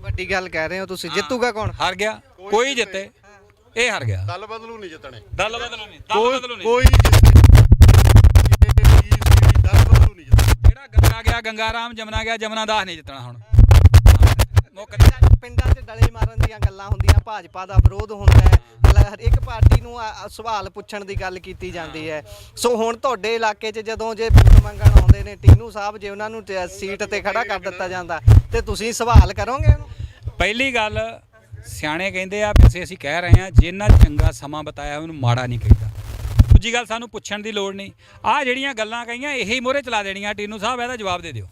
ਵੱਡੀ ਗੱਲ ਕਹਿ ਰਹੇ ਹੋ ਤੁਸੀਂ। ਜਿੱਤੂਗਾ ਕੌਣ? ਹਾਰ ਗਿਆ। ਕੋਈ ਜਿੱਤੇ। ਇਹ ਹਾਰ ਗਿਆ। ਦਲ ਬਦਲੂ ਨਹੀਂ ਜਿੱਤਣੇ। ਦਲ ਬਦਲੋ ਨਹੀਂ। ਕੋਈ ਕੋਈ ਜਿੱਤੇ। ਦਲ ਬਦਲੂ ਨਹੀਂ ਜਿੱਤਣੇ। ਜਿਹੜਾ ਗੰਗਾ ਗਿਆ ਗੰਗਾ ਰਾਮ ਜਮਨਾ ਗਿਆ ਜਮਨਾ ਦਾਸ ਨਹੀਂ ਜਿੱਤਣਾ ਹੁਣ। ਮੁੱਕ ਪਿੰਡਾਂ- ਪਿੰਡਾਂ 'ਚ ਡਲੇ ਮਾਰਨ ਦੀਆਂ ਗੱਲਾਂ ਹੁੰਦੀਆਂ, ਭਾਜਪਾ ਦਾ ਵਿਰੋਧ ਹੁੰਦਾ ਹੈ। ਲ- ਹਰ ਪਾਰਟੀ ਨੂੰ ਆ- ਆ ਸਵਾਲ ਪੁੱਛਣ ਦੀ ਗੱਲ ਕੀਤੀ ਜਾਂਦੀ ਹੈ। ਸੋ ਹੁਣ ਤੁਹਾਡੇ ਇਲਾਕੇ 'ਚ ਜਦੋਂ ਜੇ ਵੋਟ ਮੰਗਣ ਆਉਂਦੇ ਨੇ, ਟੀਨੂ ਸਾਹਿਬ, ਜੇ ਉਹਨਾਂ ਨੂੰ ਤੇ ਸੀਟ ਤੇ ਖੜਾ ਕਰ ਦਿੱਤਾ ਜਾਂਦਾ, ਤੇ ਤੁਸੀਂ ਸਵਾਲ ਕਰੋਗੇ ਉਹਨੂੰ? ਪਹਿਲੀ ਗੱਲ, ਸਿਆਣੇ ਕਹਿੰਦੇ ਆ ਵੈਸੇ ਅਸੀਂ ਕਹਿ ਰਹੇ ਆ ਜਿੰਨਾ ਚੰਗਾ ਸਮਾਂ ਬਤਾਇਆ ਉਹਨੂੰ ਮਾੜਾ ਨਹੀਂ ਕਹੀਦਾ। ਦੂਜੀ ਗੱਲ, ਸਾਨੂੰ ਪੁੱਛਣ ਦੀ ਲੋੜ ਨਹੀਂ। ਆ ਜਿਹੜੀਆਂ ਗੱਲਾਂ ਕਹੀਆਂ, ਇਹੀ ਮੋਰੇ ਚਲਾ ਦੇਣੀਆਂ। ਟੀਨੂ ਸਾਹਿਬ, ਇਹਦਾ ਜਵਾਬ ਦੇ ਦਿਓ।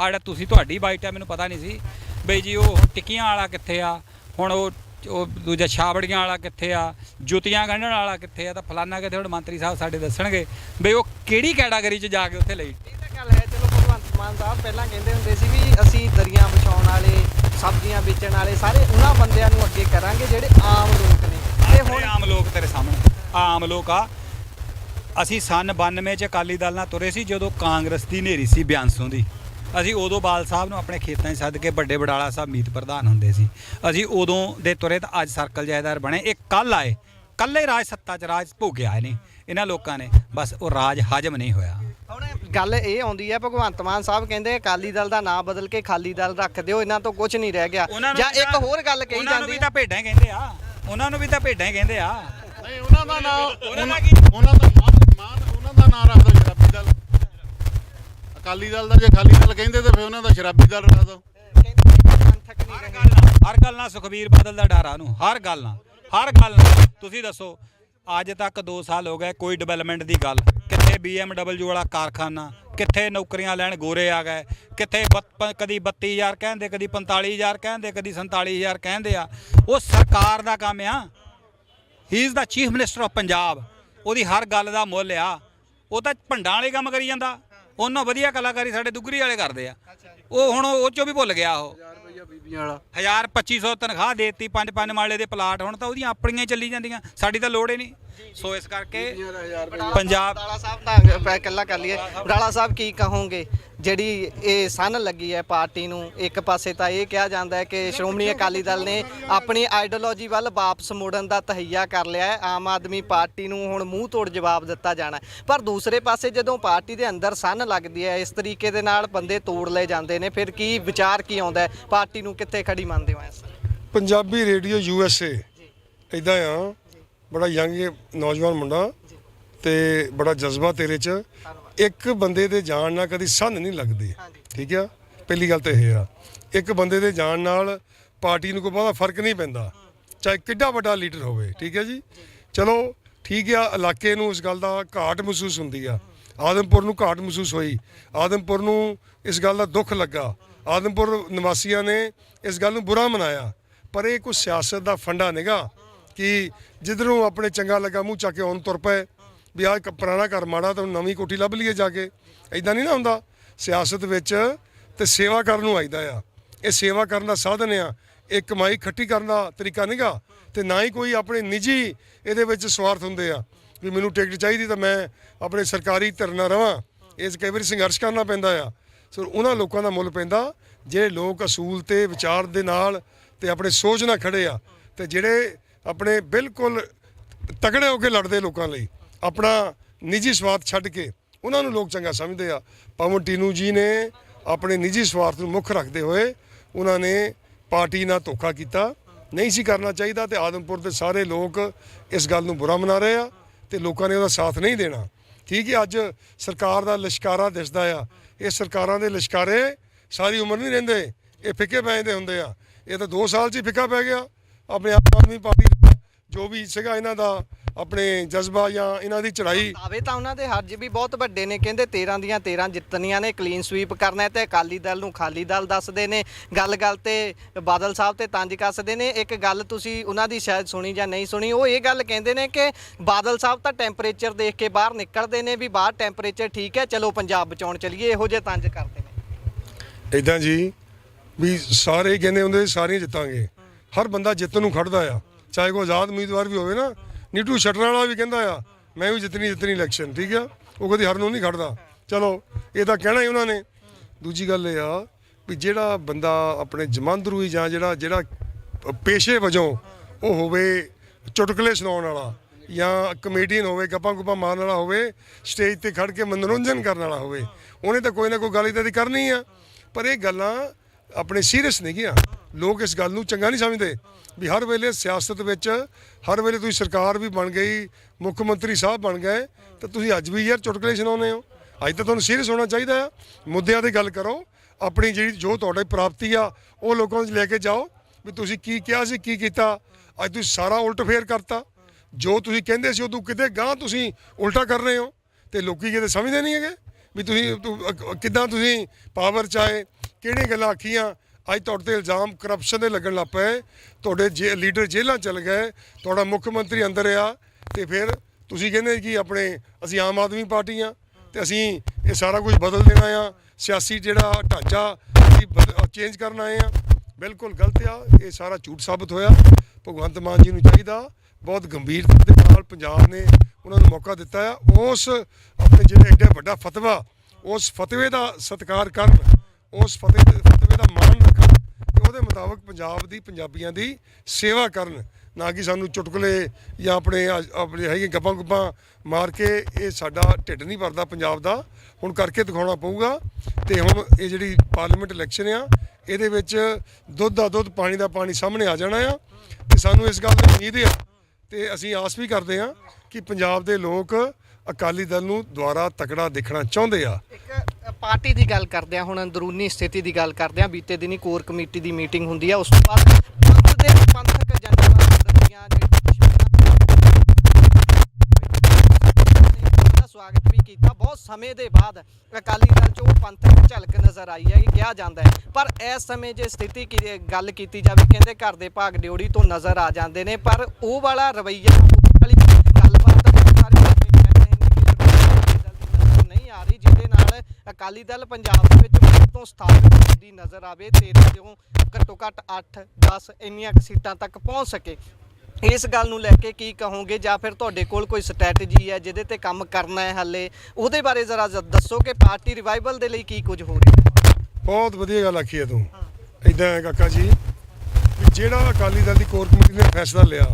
ਆ ਤੁਸੀਂ, ਤੁਹਾਡੀ ਬਾਈਟ ਆ ਮੈਨੂੰ ਪਤਾ ਨਹੀਂ ਸੀ। ਬਈ ਜੀ ਉਹ ਟਿੱਕੀਆਂ ਵਾਲਾ ਕਿੱਥੇ ਆ? ਹੁਣ ਉਹ ਉਹ ਦੂਜਾ ਛਾਬੜੀਆਂ ਵਾਲਾ ਕਿੱਥੇ ਆ? ਜੁੱਤੀਆਂ ਗੰਢਣ ਵਾਲਾ ਕਿੱਥੇ ਆ? ਤਾਂ ਫਲਾਨਾ ਕਿੱਥੇ ਹੁਣ ਮੰਤਰੀ ਸਾਹਿਬ ਸਾਡੇ ਦੱਸਣਗੇ ਬਈ ਉਹ ਕਿਹੜੀ ਕੈਟਾਗਰੀ 'ਚ ਜਾ ਕੇ ਉੱਥੇ ਲਈ? ਇਹ ਤਾਂ ਗੱਲ ਹੈ ਚਲੋ ਭਗਵੰਤ ਮਾਨ ਸਾਹਿਬ ਪਹਿਲਾਂ ਕਹਿੰਦੇ ਹੁੰਦੇ ਸੀ ਵੀ ਅਸੀਂ ਦਰੀਆਂ ਵਿਛਾਉਣ ਵਾਲੇ ਸਬਜ਼ੀਆਂ ਵੇਚਣ ਵਾਲੇ ਸਾਰੇ ਉਹਨਾਂ ਬੰਦਿਆਂ ਨੂੰ ਅੱਗੇ ਕਰਾਂਗੇ ਜਿਹੜੇ ਆਮ ਲੋਕ ਨੇ। ਤੇ ਹੁਣ ਹੁਣ ਆਮ ਲੋਕ ਤੇਰੇ ਸਾਹਮਣੇ। ਆਮ ਲੋਕ ਆ। ਅਸੀਂ ਸਨ 92 ਚ ਅਕਾਲੀ ਦਲ ਨਾਲ ਤੁਰੇ ਸੀ ਜਦੋਂ ਕਾਂਗਰਸ ਦੀ ਨੇਰੀ ਸੀ ਬਿਆਨਸੋਂ ਦੀ। ਅਸੀਂ ਉਦੋਂ ਬਾਲ ਸਾਹਿਬ ਨੂੰ ਆਪਣੇ ਖੇਤਾਂ 'ਚ ਸੱਦ ਕੇ ਵੱਡੇ ਵਡਾਲਾ ਸਾਹਿਬ ਮੀਤ ਪ੍ਰਧਾਨ ਹੁੰਦੇ ਸੀ। ਅਸੀਂ ਉਦੋਂ ਦੇ ਤੁਰੇ ਤਾਂ ਅੱਜ ਸਰਕਲ ਜਾਇਦਾਰ ਬਣੇ। ਇਹ ਕੱਲ ਆਏ। ਕੱਲੇ ਰਾਜ ਸੱਤਾ 'ਚ ਰਾਜ ਭੋਗਿਆ ਇਹਨੇ ਇਹਨਾਂ ਲੋਕਾਂ ਨੇ। ਬਸ ਉਹ ਰਾਜ ਹਜਮ ਨਹੀਂ ਹੋਇਆ। ਹੁਣ ਗੱਲ ਇਹ ਆਉਂਦੀ ਹੈ ਭਗਵੰਤ ਮਾਨ ਸਾਹਿਬ ਕਹਿੰਦੇ ਅਕਾਲੀ ਦਲ ਦਾ ਨਾਮ ਬਦਲ ਕੇ ਖਾਲੀ ਦਲ ਰੱਖ ਦਿਓ ਇਹਨਾਂ ਤੋਂ ਕੁਝ ਨਹੀਂ ਰਹਿ ਗਿਆ। ਨੂੰ ਜਾਂ ਇੱਕ ਹੋਰ ਗੱਲ ਕਹੀ ਉਹਨਾਂ ਨੂੰ ਜਾਂਦੀ ਵੀ ਤਾਂ ਭੇਡਾਂ ਹੀ ਕਹਿੰਦੇ ਆ। ਉਹਨਾਂ ਨੂੰ ਵੀ ਤਾਂ ਭੇਡਾਂ ਹੀ ਕਹਿੰਦੇ ਆ। ਨਹੀਂ ਉਹਨਾਂ ਦਾ ਨਾਮ ਉਹਨਾਂ ਦਾ ਕੀ? ਉਹਨਾਂ ਦਾ ਮਾਨ ਮਾਨ ਉਹਨਾਂ ਦਾ ਨਾਮ ਰੱਖਦਾ ਸ਼ਰਾਬੀ ਦਲ ਅਕਾਲੀ ਦਲ ਦਾ, ਜੇ ਅਕਾਲੀ ਦਲ ਕਹਿੰਦੇ ਤੇ ਫਿਰ ਉਹਨਾਂ ਦਾ ਸ਼ਰਾਬੀ ਦਲ ਰੱਖ ਦੋ ਹਰ ਗੱਲ ਨਾਲ ਸੁਖਬੀਰ ਬਾਦਲ ਦਾ ਡਰ ਆ ਨੂੰ ਹਰ ਗੱਲ ਨਾਲ, ਹਰ ਗੱਲ ਨਾਲ। ਤੁਸੀਂ ਦੱਸੋ, ਅੱਜ ਤੱਕ 2 ਸਾਲ ਹੋ ਗਏ ਕੋਈ ਡਿਵੈਲਪਮੈਂਟ ਦੀ ਗੱਲ। ਕਿੱਥੇ BMW ਵਾਲਾ ਕਾਰਖਾਨਾ, ਕਿੱਥੇ ਨੌਕਰੀਆਂ ਲੈਣ ਗੋਰੇ ਆ ਗਏ, ਕਿੱਥੇ ਬੱਤ- ਪ- ਕਦੀ 32000 ਕਹਿੰਦੇ, ਕਦੀ 45000 ਕਹਿੰਦੇ, ਕਦੀ 47000 ਕਹਿੰਦੇ ਆ। ਉਹ ਸਰਕਾਰ ਦਾ ਕੰਮ ਆ। He is the chief minister of Punjab ਉਹਦੀ ਹਰ ਗੱਲ ਦਾ ਮੁੱਲ ਆ। ਉਹ ਤਾਂ ਭੰਡਾਂ ਵਾਲੇ ਕੰਮ ਕਰੀ ਜਾਂਦਾ। ਉਹਨਾਂ ਵਧੀਆ ਕਲਾਕਾਰੀ ਸਾਡੇ ਦੁਗਰੀ ਵਾਲੇ ਕਰਦੇ ਆ। ਉਹ ਹੁਣ ਉਹ ਚੋਂ ਵੀ ਭੁੱਲ ਗਿਆ ਉਹ। 1000 2500 ਤਨਖਾਹ ਦੇਤੀ ਪੰਜ ਪੰਜ ਮਾਲੇ ਦੇ ਪਲਾਟ ਹੁਣ ਤਾਂ ਉਹਦੀਆਂ ਆਪਣੀਆਂ ਹੀ ਚੱਲੀ ਜਾਂਦੀਆਂ ਸਾਡੀ ਤਾਂ ਲੋੜ ਹੀ ਨਹੀਂ। ਸੋ ਇਸ ਕਰਕੇ ਪੰਜਾਬ ਬਡਾਲਾ ਸਾਹਿਬ ਦਾ ਪੈ ਇਕੱਲਾ ਕਰ ਲਈਏ। ਬਡਾਲਾ ਸਾਹਿਬ। ਕੀ ਕਹੋਗੇ? ਜਿਹੜੀ ਇਹ ਸਨ ਲੱਗੀ ਹੈ ਪਾਰਟੀ ਨੂੰ ਇੱਕ ਪਾਸੇ ਤਾਂ ਇਹ ਕਿਹਾ ਜਾਂਦਾ ਹੈ ਕਿ ਸ਼੍ਰੋਮਣੀ ਅਕਾਲੀ ਦਲ ਨੇ ਆਪਣੀ ਆਈਡੀਓਲੋਜੀ ਵੱਲ ਵਾਪਸ ਮੋੜਨ ਦਾ ਤਹਈਆ ਕਰ ਲਿਆ ਹੈ। ਆਮ ਆਦਮੀ ਪਾਰਟੀ ਨੂੰ ਹੁਣ ਮੂੰਹ ਤੋੜ ਜਵਾਬ ਦਿੱਤਾ ਜਾਣਾ। ਪਰ ਦੂਸਰੇ ਪਾਸੇ ਜਦੋਂ ਪਾਰਟੀ ਦੇ ਅੰਦਰ ਸਨ ਲੱਗਦੀ ਹੈ ਇਸ ਤਰੀਕੇ ਦੇ ਨਾਲ ਬੰਦੇ ਤੋੜ ਲਏ ਜਾਂਦੇ ਨੇ ਫਿਰ ਕੀ ਵਿਚਾਰ ਕੀ ਆਉਂਦਾ ਹੈ? ਪਾਰਟੀ ਨੂੰ ਕਿੱਥੇ ਖੜੀ ਮੰਨਦੇ ਹੋ ਇਸ Punjabi radio U S A. ਇਦਾਂ ਆ। ਬੜਾ ਯੰਗ ਨੌਜਵਾਨ ਮੁੰਡਾ ਤੇ ਬੜਾ ਜਜ਼ਬਾ ਤੇਰੇ 'ਚ। ਇੱਕ ਬੰਦੇ ਦੇ ਜਾਣ ਨਾਲ ਕਦੀ ਸੰਨ ਨਹੀਂ ਲੱਗਦੀ। ਠੀਕ ਆ? ਪਹਿਲੀ ਗੱਲ ਤਾਂ ਇਹ ਆ। ਇੱਕ ਬੰਦੇ ਦੇ ਜਾਣ ਨਾਲ ਪਾਰਟੀ ਨੂੰ ਕੋਈ ਬਹੁਤਾ ਫ਼ਰਕ ਨਹੀਂ ਪੈਂਦਾ। ਚਾਹੇ ਕਿੱਡਾ ਵੱਡਾ ਲੀਡਰ ਹੋਵੇ। ਠੀਕ ਹੈ ਜੀ? ਚਲੋ ਠੀਕ ਆ। ਇਲਾਕੇ ਨੂੰ ਇਸ ਗੱਲ ਦਾ ਘਾਟ ਮਹਿਸੂਸ ਹੁੰਦੀ ਆ। ਆਦਮਪੁਰ ਨੂੰ ਘਾਟ ਮਹਿਸੂਸ ਹੋਈ। ਆਦਮਪੁਰ ਨੂੰ ਇਸ ਗੱਲ ਦਾ ਦੁੱਖ ਲੱਗਾ। ਆਦਮਪੁਰ ਨਿਵਾਸੀਆਂ ਨੇ ਇਸ ਗੱਲ ਨੂੰ ਬੁਰਾ ਮਨਾਇਆ। ਪਰ ਇਹ ਕੋਈ ਸਿਆਸਤ ਦਾ ਫੰਡਾ ਨਿਗਾ ਕਿ ਜਿੱਧਰੋਂ ਆਪਣੇ ਚੰਗਾ ਲੱਗਾ ਮੂੰਹ ਚੱਕ ਕੇ ਆਉਣ ਤੁਰ ਪਏ, ਵੀ ਆਹ ਪੁਰਾਣਾ ਘਰ ਮਾੜਾ ਤਾਂ ਨਵੀਂ ਕੋਠੀ ਲੱਭ ਲਈਏ ਜਾ ਕੇ। ਐਦਾਂ ਨਹੀਂ ਨਾ ਹੁੰਦਾ। ਸਿਆਸਤ ਵਿੱਚ ਤੇ ਸੇਵਾ ਕਰਨ ਨੂੰ ਆਈਦਾ ਆ। ਇਹ ਸੇਵਾ ਕਰਨ ਦਾ ਸਾਧਨ ਆ। ਇਹ ਕਮਾਈ ਖੱਟੀ ਕਰਨ ਦਾ ਤਰੀਕਾ ਨਹੀਂਗਾ। ਤੇ ਨਾ ਹੀ ਕੋਈ ਆਪਣੇ ਨਿੱਜੀ ਇਹਦੇ ਵਿੱਚ ਸਵਾਰਥ ਹੁੰਦੇ ਆ। ਵੀ ਮੈਨੂੰ ਟਿਕਟ ਚਾਹੀਦੀ ਤਾਂ ਮੈਂ ਆਪਣੇ ਸਰਕਾਰੀ ਧਿਰ ਨਾਲ ਰਵਾਂ। ਇਸ ਕਈ ਵਾਰੀ ਸੰਘਰਸ਼ ਕਰਨਾ ਪੈਂਦਾ ਆ। ਸੋ ਉਹਨਾਂ ਲੋਕਾਂ ਦਾ ਮੁੱਲ ਪੈਂਦਾ, ਜਿਹੜੇ ਲੋਕ ਅਸੂਲ ਤੇ ਵਿਚਾਰ ਦੇ ਨਾਲ ਤੇ ਆਪਣੇ ਸੋਚ ਨਾਲ ਖੜੇ ਆ, ਤੇ ਜਿਹੜੇ ਆਪਣੇ ਬਿਲਕੁਲ ਤਗੜੇ ਹੋ ਕੇ ਲੜਦੇ ਲੋਕਾਂ ਲਈ, ਆਪਣਾ ਨਿੱਜੀ ਸਵਾਰਥ ਛੱਡ ਕੇ, ਉਹਨਾਂ ਨੂੰ ਲੋਕ ਚੰਗਾ ਸਮਝਦੇ ਆ। ਪਵਨ ਟੀਨੂ ਜੀ ਨੇ ਆਪਣੇ ਨਿੱਜੀ ਸਵਾਰਥ ਨੂੰ ਮੁੱਖ ਰੱਖਦੇ ਹੋਏ ਉਹਨਾਂ ਨੇ ਪਾਰਟੀ ਨਾਲ ਧੋਖਾ ਕੀਤਾ, ਨਹੀਂ ਸੀ ਕਰਨਾ ਚਾਹੀਦਾ ਤੇ ਆਦਮਪੁਰ ਦੇ ਸਾਰੇ ਲੋਕ ਇਸ ਗੱਲ ਨੂੰ ਬੁਰਾ ਮਨਾ ਰਹੇ ਆ ਤੇ ਲੋਕਾਂ ਨੇ ਉਹਦਾ ਸਾਥ ਨਹੀਂ ਦੇਣਾ। ਠੀਕ ਹੈ, ਅੱਜ ਸਰਕਾਰ ਦਾ ਲਿਸ਼ਕਾਰਾ ਦਿਸਦਾ ਆ ਇਹ ਸਰਕਾਰਾਂ ਦੇ ਲਿਸ਼ਕਾਰੇ ਸਾਰੀ ਉਮਰ ਨਹੀਂ ਰਹਿੰਦੇ, ਇਹ ਫਿੱਕੇ ਪੈ ਜਾਂਦੇ ਹੁੰਦੇ ਆ। ਇਹ ਤਾਂ 2 ਸਾਲ 'ਚ ਹੀ ਫਿੱਕਾ ਪੈ ਗਿਆ। ਆਪਣੇ ਆਮ ਆਦਮੀ ਪਾਰਟੀ ਦਾ ਜੋ ਵੀ ਸੀਗਾ ਇਹਨਾਂ ਦਾ ਆਪਣੇ ਜਜ਼ਬਾ ਜਾਂ ਇਹਨਾਂ ਦੀ ਚੜ੍ਹਾਈ। ਦਾਅਵੇ ਤਾਂ ਉਹਨਾਂ ਦੇ ਹਰਜ ਵੀ ਬਹੁਤ ਵੱਡੇ ਨੇ ਕਹਿੰਦੇ 13 ਦੀਆਂ 13 ਜਿੱਤਣੀਆਂ ਨੇ ਕਲੀਨ ਸਵੀਪ ਕਰਨਾ ਹੈ ਤੇ ਅਕਾਲੀ ਦਲ ਨੂੰ ਖਾਲੀ ਦਲ ਦੱਸਦੇ ਨੇ। ਗੱਲ-ਗੱਲ ਤੇ ਬਾਦਲ ਸਾਹਿਬ ਤੇ ਤੰਜ ਕੱਸਦੇ ਨੇ। ਇੱਕ ਗੱਲ ਤੁਸੀਂ ਉਹਨਾਂ ਦੀ ਸ਼ਾਇਦ ਸੁਣੀ ਜਾਂ ਨਹੀਂ ਸੁਣੀ ਉਹ ਇਹ ਗੱਲ ਕਹਿੰਦੇ ਨੇ ਕਿ ਬਾਦਲ ਸਾਹਿਬ ਤਾਂ ਟੈਂਪਰੇਚਰ ਦੇਖ ਕੇ ਬਾਹਰ ਨਿਕਲਦੇ ਨੇ ਵੀ ਬਾਹਰ ਟੈਂਪਰੇਚਰ ਠੀਕ ਹੈ ਚਲੋ ਪੰਜਾਬ ਬਚਾਉਣ ਚੱਲੀਏ ਇਹੋ ਜਿਹੇ ਤੰਜ ਕਰਦੇ ਨੇ। ਇਦਾਂ ਜੀ ਵੀ ਸਾਰੇ ਕਹਿੰਦੇ ਹੁੰਦੇ ਸਾਰੀਆਂ ਜਿੱਤਾਂਗੇ। ਹਰ ਬੰਦਾ ਜਿੱਤਣ ਨੂੰ ਖੜਦਾ ਆ। ਚਾਹੇ ਕੋਈ ਆਜ਼ਾਦ ਉਮੀਦਵਾਰ ਵੀ ਹੋਵੇ ਨਾ ਨੀਟੂ ਸ਼ਟਰ ਵਾਲਾ ਵੀ ਕਹਿੰਦਾ ਆ, ਮੈਂ ਵੀ ਜਿੱਤਣੀ ਜਿੱਤਣੀ ਇਲੈਕਸ਼ਨ ਠੀਕ ਆ? ਉਹ ਕਦੀ ਹਰ ਨੂੰ ਨਹੀਂ ਖੜਦਾ। ਚਲੋ, ਇਹ ਤਾਂ ਕਹਿਣਾ ਹੀ ਉਹਨਾਂ ਨੇ। ਦੂਜੀ ਗੱਲ ਇਹ ਆ ਵੀ ਜਿਹੜਾ ਬੰਦਾ ਆਪਣੇ ਜਮਾਂਦਰੂ ਜਾਂ ਜਿਹੜਾ ਜਿਹੜਾ ਪੇਸ਼ੇ ਵਜੋਂ ਉਹ ਹੋਵੇ ਚੁਟਕਲੇ ਸੁਣਾਉਣ ਵਾਲਾ ਜਾਂ ਕਮੇਡੀਅਨ ਹੋਵੇ, ਗੱਪਾਂ ਗੁੱਪਾਂ ਮਾਰਨ ਵਾਲਾ ਹੋਵੇ ਸਟੇਜ ਤੇ ਖੜ ਕੇ ਮਨੋਰੰਜਨ ਕਰਨ ਵਾਲਾ ਹੋਵੇ, ਉਹਨੇ ਤਾਂ ਕੋਈ ਨਾ ਕੋਈ ਗੱਲ ਇਦਾਂ ਦੀ ਕਰਨੀ ਆ। ਪਰ ਇਹ ਗੱਲਾਂ ਆਪਣੇ ਸੀਰੀਅਸ ਨਹੀਂ ਗਿਆ ਲੋਕ ਇਸ ਗੱਲ ਨੂੰ ਚੰਗਾ ਨਹੀਂ ਸਮਝਦੇ ਵੀ ਹਰ ਵੇਲੇ ਸਿਆਸਤ ਵਿੱਚ ਹਰ ਵੇਲੇ ਤੁਸੀਂ ਸਰਕਾਰ ਵੀ ਬਣ ਗਈ, ਮੁੱਖ ਮੰਤਰੀ ਸਾਹਿਬ ਬਣ ਗਏ, ਤਾਂ ਤੁਸੀਂ ਅੱਜ ਵੀ ਯਾਰ ਚੁਟਕਲੇ ਸੁਣਾਉਂਦੇ ਹੋ। ਅੱਜ ਤਾਂ ਤੁਹਾਨੂੰ ਸੀਰੀਅਸ ਹੋਣਾ ਚਾਹੀਦਾ ਆ। ਮੁੱਦਿਆਂ ਤੇ ਗੱਲ ਕਰੋ, ਆਪਣੀ ਜਿਹੜੀ ਜੋ ਤੁਹਾਡੀ ਪ੍ਰਾਪਤੀ ਆ, ਉਹ ਲੋਕਾਂ ਨੂੰ ਲੈ ਕੇ ਜਾਓ ਵੀ ਤੁਸੀਂ ਕੀ ਕਿਹਾ ਸੀ, ਕੀ ਕੀਤਾ। ਅੱਜ ਤੁਸੀਂ ਸਾਰਾ ਉਲਟ ਫੇਰ ਕਰਤਾ। ਜੋ ਤੁਸੀਂ ਕਹਿੰਦੇ ਸੀ ਉਹ ਤੂੰ ਕਿਤੇ ਗਾਂ ਤੁਸੀਂ ਉਲਟਾ ਕਰ ਰਹੇ ਹੋ। ਤੇ ਲੋਕੀ ਕਿਤੇ ਸਮਝਦੇ ਨਹੀਂ ਹੈਗੇ ਵੀ ਤੁਸੀਂ, ਤੂੰ ਕਿੱਦਾਂ ਤੁਸੀਂ ਪਾਵਰ ਚਾਏ ਕਿਹੜੀਆਂ ਗੱਲਾਂ ਆਖੀਆਂ ਅੱਜ ਤੁਹਾਡੇ ਤੇ ਇਲਜ਼ਾਮ ਕਰਪਸ਼ਨ ਦੇ ਲੱਗਣ ਲੱਗ ਪਏ। ਤੁਹਾਡੇ ਜੇ ਲੀਡਰ ਜੇਲ੍ਹਾਂ ਚਲ ਗਏ, ਤੁਹਾਡਾ ਮੁੱਖ ਮੰਤਰੀ ਅੰਦਰ ਆ ਤੇ ਫਿਰ ਤੁਸੀਂ ਕਹਿੰਦੇ ਕਿ ਆਪਣੇ ਅਸੀਂ ਆਮ ਆਦਮੀ ਪਾਰਟੀ ਆ ਤੇ ਅਸੀਂ ਇਹ ਸਾਰਾ ਕੁਝ ਬਦਲ ਦੇਣਾ ਆ। ਸਿਆਸੀ ਜਿਹੜਾ ਢਾਂਚਾ ਅਸੀਂ ਚੇਂਜ ਕਰਨ ਆਏ ਆ। ਬਿਲਕੁਲ ਗਲਤ ਆ, ਇਹ ਸਾਰਾ ਝੂਠ ਸਾਬਤ ਹੋਇਆ। ਭਗਵੰਤ ਮਾਨ ਜੀ ਨੂੰ ਚਾਹੀਦਾ ਬਹੁਤ ਗੰਭੀਰਤਾ ਦੇ ਨਾਲ ਪੰਜਾਬ ਨੇ ਉਹਨਾਂ ਨੂੰ ਮੌਕਾ ਦਿੱਤਾ ਆ। ਉਸ ਆਪਣੇ ਜਿਹੜੇ ਐਡਾ ਵੱਡਾ ਫਤਵਾ, ਉਸ ਫਤਵੇ ਦਾ ਸਤਿਕਾਰ ਕਰਨ, ਉਸ ਫਤਿਹ ਫਤਵੇ ਦਾ ਮਾਣ ਰੱਖਣ ਤੇ ਉਹਦੇ ਮੁਤਾਬਕ ਪੰਜਾਬ ਦੀ ਪੰਜਾਬੀਆਂ ਦੀ ਸੇਵਾ ਕਰਨ, ਨਾ ਕਿ ਸਾਨੂੰ ਚੁਟਕਲੇ ਜਾਂ ਆਪਣੇ ਆਪਣੇ ਹੈਗੇ ਗੱਪਾਂ ਗੁੱਪਾਂ ਮਾਰ ਕੇ ਇਹ ਸਾਡਾ ਢਿੱਡ ਨਹੀਂ ਭਰਦਾ ਪੰਜਾਬ ਦਾ। ਹੁਣ ਕਰਕੇ ਦਿਖਾਉਣਾ ਪਊਗਾ ਤੇ ਹੁਣ ਇਹ ਜਿਹੜੀ ਪਾਰਲੀਮੈਂਟ ਇਲੈਕਸ਼ਨ ਆ, ਇਹਦੇ ਵਿੱਚ ਦੁੱਧ ਦਾ ਦੁੱਧ, ਪਾਣੀ ਦਾ ਪਾਣੀ ਸਾਹਮਣੇ ਆ ਜਾਣਾ ਆ। ਤੇ ਸਾਨੂੰ ਇਸ ਗੱਲ ਦੀ ਉਮੀਦ ਆ ਤੇ ਅਸੀਂ ਆਸ ਵੀ ਕਰਦੇ ਆ ਕਿ ਪੰਜਾਬ ਦੇ ਲੋਕ ਅਕਾਲੀ ਦਲ ਨੂੰ ਦੁਆਰਾ ਤਕੜਾ ਦੇਖਣਾ ਚਾਹੁੰਦੇ ਆ। ਪਾਰਟੀ ਦੀ ਗੱਲ ਕਰਦੇ ਆ ਹੁਣ ਅੰਦਰੂਨੀ ਸਥਿਤੀ ਦੀ ਗੱਲ ਕਰਦੇ ਆ ਬੀਤੇ ਦਿਨੀ ਕੋਰ ਕਮੇਟੀ ਦੀ ਮੀਟਿੰਗ ਹੁੰਦੀ ਆ, ਉਸ ਤੋਂ ਬਾਅਦ ਪੰਥ ਦੇ ਪੰਥਕ ਏਜੰਟਾਂ ਦੀਆਂ ਸਵਾਗਤ ਵੀ ਕੀਤਾ। ਬਹੁਤ ਸਮੇਂ ਦੇ ਬਾਅਦ ਅਕਾਲੀ ਦਲ ਚ ਉਹ ਪੰਥਕ ਝਲਕ ਨਜ਼ਰ ਆਈ ਹੈ ਕਿ ਕਿਹਾ ਜਾਂਦਾ ਹੈ। ਪਰ ਇਸ ਸਮੇਂ ਜੇ ਸਥਿਤੀ ਕੀ, ਗੱਲ ਕੀਤੀ ਜਾਵੇ, ਕਹਿੰਦੇ ਘਰ ਦੇ ਭਾਗ ਡਿਉੜੀ ਤੋਂ ਨਜ਼ਰ ਆ ਜਾਂਦੇ ਨੇ, ਪਰ ਉਹ ਵਾਲਾ ਰਵਈਆ ਅਕਾਲੀ ਦਲ ਪੰਜਾਬ ਦੇ ਵਿੱਚ ਮੁੜ ਤੋਂ ਸਥਾਪਿਤ ਹੁੰਦੀ ਨਜ਼ਰ ਆਵੇ 13 ਤੋਂ ਘੱਟੋ ਘੱਟ 8 10 ਇੰਨੀਆਂ ਕੁ ਸੀਟਾਂ ਤੱਕ ਪਹੁੰਚ ਸਕੇ। ਇਸ ਗੱਲ ਨੂੰ ਲੈ ਕੇ ਕੀ ਕਹੋਗੇ ਜਾਂ ਫਿਰ ਤੁਹਾਡੇ ਕੋਲ ਕੋਈ ਸਟ੍ਰੈਟਜੀ ਹੈ ਜਿਹਦੇ ਤੇ ਕੰਮ ਕਰਨਾ ਹੈ ਹਾਲੇ? ਉਹਦੇ ਬਾਰੇ ਜ਼ਰਾ ਦੱਸੋ ਕਿ ਪਾਰਟੀ ਰਿਵਾਈਵਲ ਦੇ ਲਈ ਕੀ ਕੁਝ ਹੋ ਰਿਹਾ ਬਹੁਤ ਵਧੀਆ ਗੱਲ ਆਖੀ ਹੈ ਤੂੰ। ਇਦਾਂ ਹੈ ਕਾਕਾ ਜੀ, ਵੀ ਜਿਹੜਾ ਅਕਾਲੀ ਦਲ ਦੀ ਕੋਰ ਕਮੇਟੀ ਨੇ ਫੈਸਲਾ ਲਿਆ